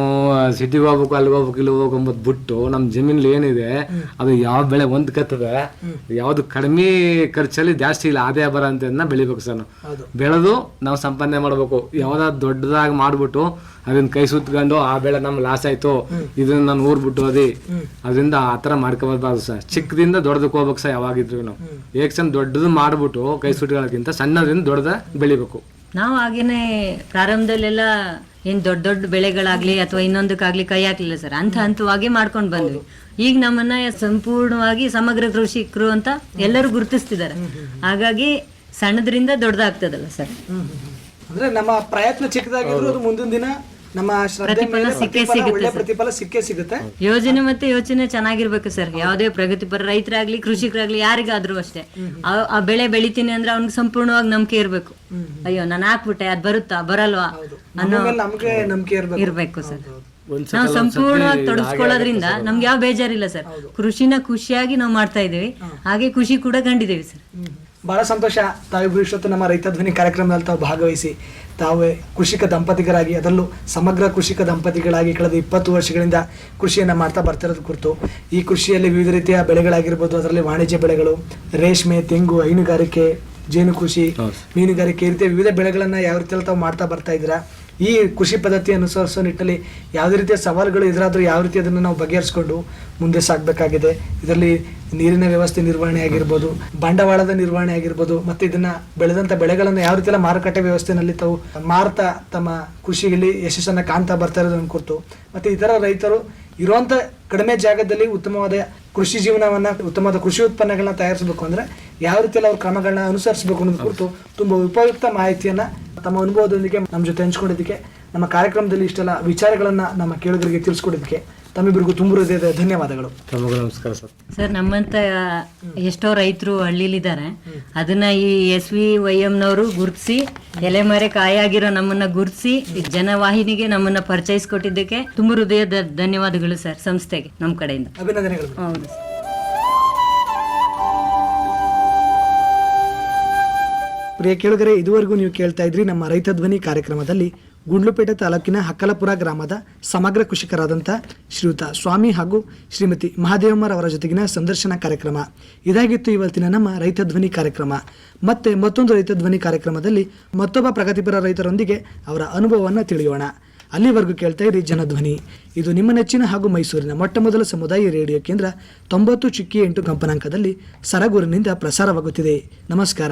S4: ಸಿಟಿಗೆ ಹೋಗ್ಬೇಕು ಅಲ್ಲಿಗೆ ಹೋಗ್ಬೇಕು ಇಲ್ಲಿ ಹೋಗ್ಬೇಕು ಅಂಬದ್ ಬಿಟ್ಟು ನಮ್ಮ ಜಮೀನಲ್ಲಿ ಏನಿದೆ ಅದು ಯಾವ ಬೆಳೆ ಕತ್ತದ ಯಾವ್ದು ಕಡಿಮೆ ಖರ್ಚಲ್ಲಿ ಜಾಸ್ತಿ ಇಲ್ಲ ಆದಾಯ ಬರ ಅಂತ ಬೆಳಿಬೇಕು ಸರ್ ನಾವು. ಬೆಳೆದು ನಾವು ಸಂಪಾದನೆ ಮಾಡಬೇಕು. ಯಾವ್ದಾದ್ರು ದೊಡ್ಡದಾಗಿ ಮಾಡ್ಬಿಟ್ಟು ಅದನ್ನ ಕೈ ಸುತ್ಕೊಂಡು ಆ ಬೆಳೆ ನಮ್ಗೆ ಲಾಸ್ ಆಯ್ತು ಇದನ್ನ ನಾನು ಊರ್ ಬಿಟ್ಟು ಅದಿ ಅದರಿಂದ ಆ ಥರ ಮಾಡ್ಕೊಬಾರ್ದು ಸರ್. ಚಿಕ್ಕದಿಂದ ದೊಡ್ಡದಕ್ಕೆ ಹೋಗ್ಬೇಕು ಸರ್ ಯಾವಾಗಿದ್ರು ನಾವು. ಏಕ್ಸನ್ ದೊಡ್ಡದು ಮಾಡ್ಬಿಟ್ಟು ಕೈ ಸುಟ್ಕೊಳ್ಳೋಕ್ಕಿಂತ ಸಣ್ಣದ್ರಿಂದ ದೊಡ್ಡದ ಬೆಳಿಬೇಕು.
S5: ನಾವು ಹಾಗೇನೆ ಪ್ರಾರಂಭದಲ್ಲೆಲ್ಲ ಏನ್ ದೊಡ್ಡ ದೊಡ್ಡ ಬೆಳೆಗಳಾಗ್ಲಿ ಅಥವಾ ಇನ್ನೊಂದಕ್ಕಾಗ್ಲಿ ಕೈ ಹಾಕ್ಲಿಲ್ಲ ಸರ್. ಹಂತ ಹಂತವಾಗಿ ಮಾಡ್ಕೊಂಡು ಬಂದ್ವಿ. ಈಗ ನಮ್ಮನ್ನ ಸಂಪೂರ್ಣವಾಗಿ ಸಮಗ್ರ ಕೃಷಿಕರು ಅಂತ ಎಲ್ಲರೂ ಗುರುತಿಸ್ತಿದ್ದಾರೆ. ಹಾಗಾಗಿ ಸಣ್ಣದ್ರಿಂದ ದೊಡ್ಡದಾಗ್ತದಲ್ಲ ಸರ್.
S3: ಅಂದ್ರೆ ನಮ್ಮ ಪ್ರಯತ್ನ ಚಿಕ್ಕದಾಗಿದ್ರು ಮುಂದಿನ ದಿನ ನಮ್ಮ ಪ್ರತಿಫಲ ಸಿಕ್ಕೇ ಸಿಗುತ್ತೆ ಪ್ರತಿಫಲ ಸಿಕ್ಕೇ ಸಿಗುತ್ತೆ.
S5: ಯೋಜನೆ ಮತ್ತೆ ಯೋಚನೆ ಚೆನ್ನಾಗಿರ್ಬೇಕು ಸರ್. ಯಾವುದೇ ಪ್ರಗತಿಪರ ರೈತರಾಗ್ಲಿ ಕೃಷಿಕರಾಗ್ಲಿ ಯಾರಿಗಾದ್ರೂ ಅಷ್ಟೇ. ಆ- ಆ ಬೆಳೆ ಬೆಳಿತೀನಿ ಅಂದ್ರೆ ಅವ್ನಿಗೆ ಸಂಪೂರ್ಣವಾಗಿ ನಂಬಿಕೆ ಇರ್ಬೇಕು. ಅಯ್ಯೋ ನಾನು ಹಾಕ್ಬಿಟ್ಟೆ ಅದು ಬರುತ್ತಾ ಬರಲ್ವಾ?
S3: ನಮ್ಗೆ ನಂಬಿಕೆ ಇರ್ಬೇಕು.
S5: ಇರ್ಬೇಕು ಸರ್. ನಾವು ಸಂಪೂರ್ಣವಾಗಿ ತೊಡಗಿಸ್ಕೊಳ್ಳೋದ್ರಿಂದ ನಮ್ಗೆ ಯಾವ ಬೇಜಾರಿಲ್ಲ ಸರ್. ಕೃಷಿನ ಖುಷಿಯಾಗಿ ನಾವು ಮಾಡ್ತಾ ಇದೀವಿ ಹಾಗೆ ಖುಷಿ ಕೂಡ ಕಂಡಿದ್ದೀವಿ ಸರ್.
S3: ಬಹಳ ಸಂತೋಷ. ತಾವು ಇಷ್ಟೊತ್ತು ನಮ್ಮ ರೈತ ಧ್ವನಿ ಕಾರ್ಯಕ್ರಮದಲ್ಲಿ ತಾವು ಭಾಗವಹಿಸಿ ತಾವೇ ಕೃಷಿಕ ದಂಪತಿಗಳಾಗಿ ಅದರಲ್ಲೂ ಸಮಗ್ರ ಕೃಷಿಕ ದಂಪತಿಗಳಾಗಿ ಕಳೆದ ಇಪ್ಪತ್ತು ವರ್ಷಗಳಿಂದ ಕೃಷಿಯನ್ನು ಮಾಡ್ತಾ ಬರ್ತಿರೋದು ಕುರಿತು ಈ ಕೃಷಿಯಲ್ಲಿ ವಿವಿಧ ರೀತಿಯ ಬೆಳೆಗಳಾಗಿರ್ಬೋದು ಅದರಲ್ಲಿ ವಾಣಿಜ್ಯ ಬೆಳೆಗಳು ರೇಷ್ಮೆ ತೆಂಗು ಹೈನುಗಾರಿಕೆ ಜೇನು ಕೃಷಿ ಮೀನುಗಾರಿಕೆ ಈ ರೀತಿಯ ವಿವಿಧ ಬೆಳೆಗಳನ್ನು ಯಾವ ರೀತಿಯಲ್ಲಿ ತಾವು ಮಾಡ್ತಾ ಬರ್ತಾ ಇದ್ದೀರಾ? ಈ ಕೃಷಿ ಪದ್ಧತಿ ಅನುಸರಿಸೋ ನಿಟ್ಟಲ್ಲಿ ಯಾವುದೇ ರೀತಿಯ ಸವಾಲುಗಳು ಎದುರಾದರೂ ಯಾವ ರೀತಿ ಅದನ್ನು ನಾವು ಬಗೆಹರಿಸ್ಕೊಂಡು ಮುಂದೆ ಸಾಗಬೇಕಾಗಿದೆ. ಇದರಲ್ಲಿ ನೀರಿನ ವ್ಯವಸ್ಥೆ ನಿರ್ವಹಣೆ ಆಗಿರ್ಬೋದು, ಬಂಡವಾಳದ ನಿರ್ವಹಣೆ ಆಗಿರ್ಬೋದು, ಮತ್ತು ಇದನ್ನು ಬೆಳೆದಂಥ ಬೆಳೆಗಳನ್ನು ಯಾವ ರೀತಿಯೆಲ್ಲ ಮಾರುಕಟ್ಟೆ ವ್ಯವಸ್ಥೆನಲ್ಲಿ ತಾವು ಮಾರ್ತಾ ತಮ್ಮ ಕೃಷಿಯಲ್ಲಿ ಯಶಸ್ಸನ್ನು ಕಾಣ್ತಾ ಬರ್ತಾ ಇರೋದನ್ನು ಕುರಿತು, ಮತ್ತು ಇತರ ರೈತರು ಇರುವಂಥ ಕಡಿಮೆ ಜಾಗದಲ್ಲಿ ಉತ್ತಮವಾದ ಕೃಷಿ ಜೀವನವನ್ನು, ಉತ್ತಮವಾದ ಕೃಷಿ ಉತ್ಪನ್ನಗಳನ್ನ ತಯಾರಿಸಬೇಕು ಅಂದ್ರೆ ಯಾವ ರೀತಿಯಲ್ಲಿ ಅವ್ರ ಕ್ರಮಗಳನ್ನ ಅನುಸರಿಸಬೇಕು ಅನ್ನೋದು ಕುರಿತು ತುಂಬಾ ಉಪಯುಕ್ತ ಮಾಹಿತಿಯನ್ನ ತಮ್ಮ ಅನುಭವದೊಂದಿಗೆ ನಮ್ಮ ಜೊತೆ ಹಂಚ್ಕೊಂಡಿದ್ದಕ್ಕೆ ನಮ್ಮ ಕಾರ್ಯಕ್ರಮದಲ್ಲಿ ಇಷ್ಟೆಲ್ಲ ವಿಚಾರಗಳನ್ನ ನಮ್ಮ ಕೇಳುಗರಿಗೆ ತಿಳಿಸ್ಕೊಡೋದಕ್ಕೆ ತಮ್ಮಿಬ್ಬರಿಗೂ ತುಂಬ ಹೃದಯದ ಧನ್ಯವಾದಗಳು.
S4: ತಮಗೂ ನಮಸ್ಕಾರ ಸರ್.
S5: ಸರ್ ನಮ್ಮಂತ ಎಷ್ಟೋ ರೈತರು ಹಳ್ಳಿಲಿದ್ದಾರೆ. ಅದನ್ನ ಈ ಎಸ್ ವಿ ವೈ ಎಂನವರು ಗುರುತಿಸಿ ಎಲೆಮರೆ ಕಾಯಾಗಿರೋ ನಮ್ಮನ್ನ ಗುರುತಿಸಿ ಜನವಾಹಿನಿಗೆ ನಮ್ಮನ್ನ ಪರಿಚಯಿಸ್ಕೊಟ್ಟಿದ್ದಕ್ಕೆ ತುಂಬ ಹೃದಯದ ಧನ್ಯವಾದಗಳು ಸರ್ ಸಂಸ್ಥೆಗೆ ನಮ್ಮ ಕಡೆಯಿಂದ.
S3: ಅಭಿನಂದನೆಗಳು.
S5: ಹೌದು ಸರ್.
S3: ಪ್ರಿಯ ಕೇಳುಗರೆ, ಇದುವರೆಗೂ ನೀವು ಕೇಳ್ತಾ ಇದ್ರಿ ನಮ್ಮ ರೈತ ಧ್ವನಿ ಕಾರ್ಯಕ್ರಮದಲ್ಲಿ ಗುಂಡ್ಲುಪೇಟೆ ತಾಲೂಕಿನ ಹಕ್ಕಲಪುರ ಗ್ರಾಮದ ಸಮಗ್ರ ಕೃಷಿಕರಾದಂಥ ಶ್ರೀಯುತ ಸ್ವಾಮಿ ಹಾಗೂ ಶ್ರೀಮತಿ ಮಹಾದೇವಮ್ಮರವರ ಜೊತೆಗಿನ ಸಂದರ್ಶನ ಕಾರ್ಯಕ್ರಮ. ಇದಾಗಿತ್ತು ಇವತ್ತಿನ ನಮ್ಮ ರೈತ ಧ್ವನಿ ಕಾರ್ಯಕ್ರಮ. ಮತ್ತೆ ಮತ್ತೊಂದು ರೈತ ಧ್ವನಿ ಕಾರ್ಯಕ್ರಮದಲ್ಲಿ ಮತ್ತೊಬ್ಬ ಪ್ರಗತಿಪರ ರೈತರೊಂದಿಗೆ ಅವರ ಅನುಭವವನ್ನು ತಿಳಿಯೋಣ. ಅಲ್ಲಿವರೆಗೂ ಕೇಳ್ತಾ ಇರಿ ಜನಧ್ವನಿ. ಇದು ನಿಮ್ಮ ನೆಚ್ಚಿನ ಹಾಗೂ ಮೈಸೂರಿನ ಮೊಟ್ಟ ಮೊದಲ ಸಮುದಾಯ ರೇಡಿಯೋ ಕೇಂದ್ರ ತೊಂಬತ್ತು ಚಿಕ್ಕಿ ಎಂಟು ಕಂಪನಾಂಕದಲ್ಲಿ ಸರಗೂರಿನಿಂದ ಪ್ರಸಾರವಾಗುತ್ತಿದೆ. ನಮಸ್ಕಾರ.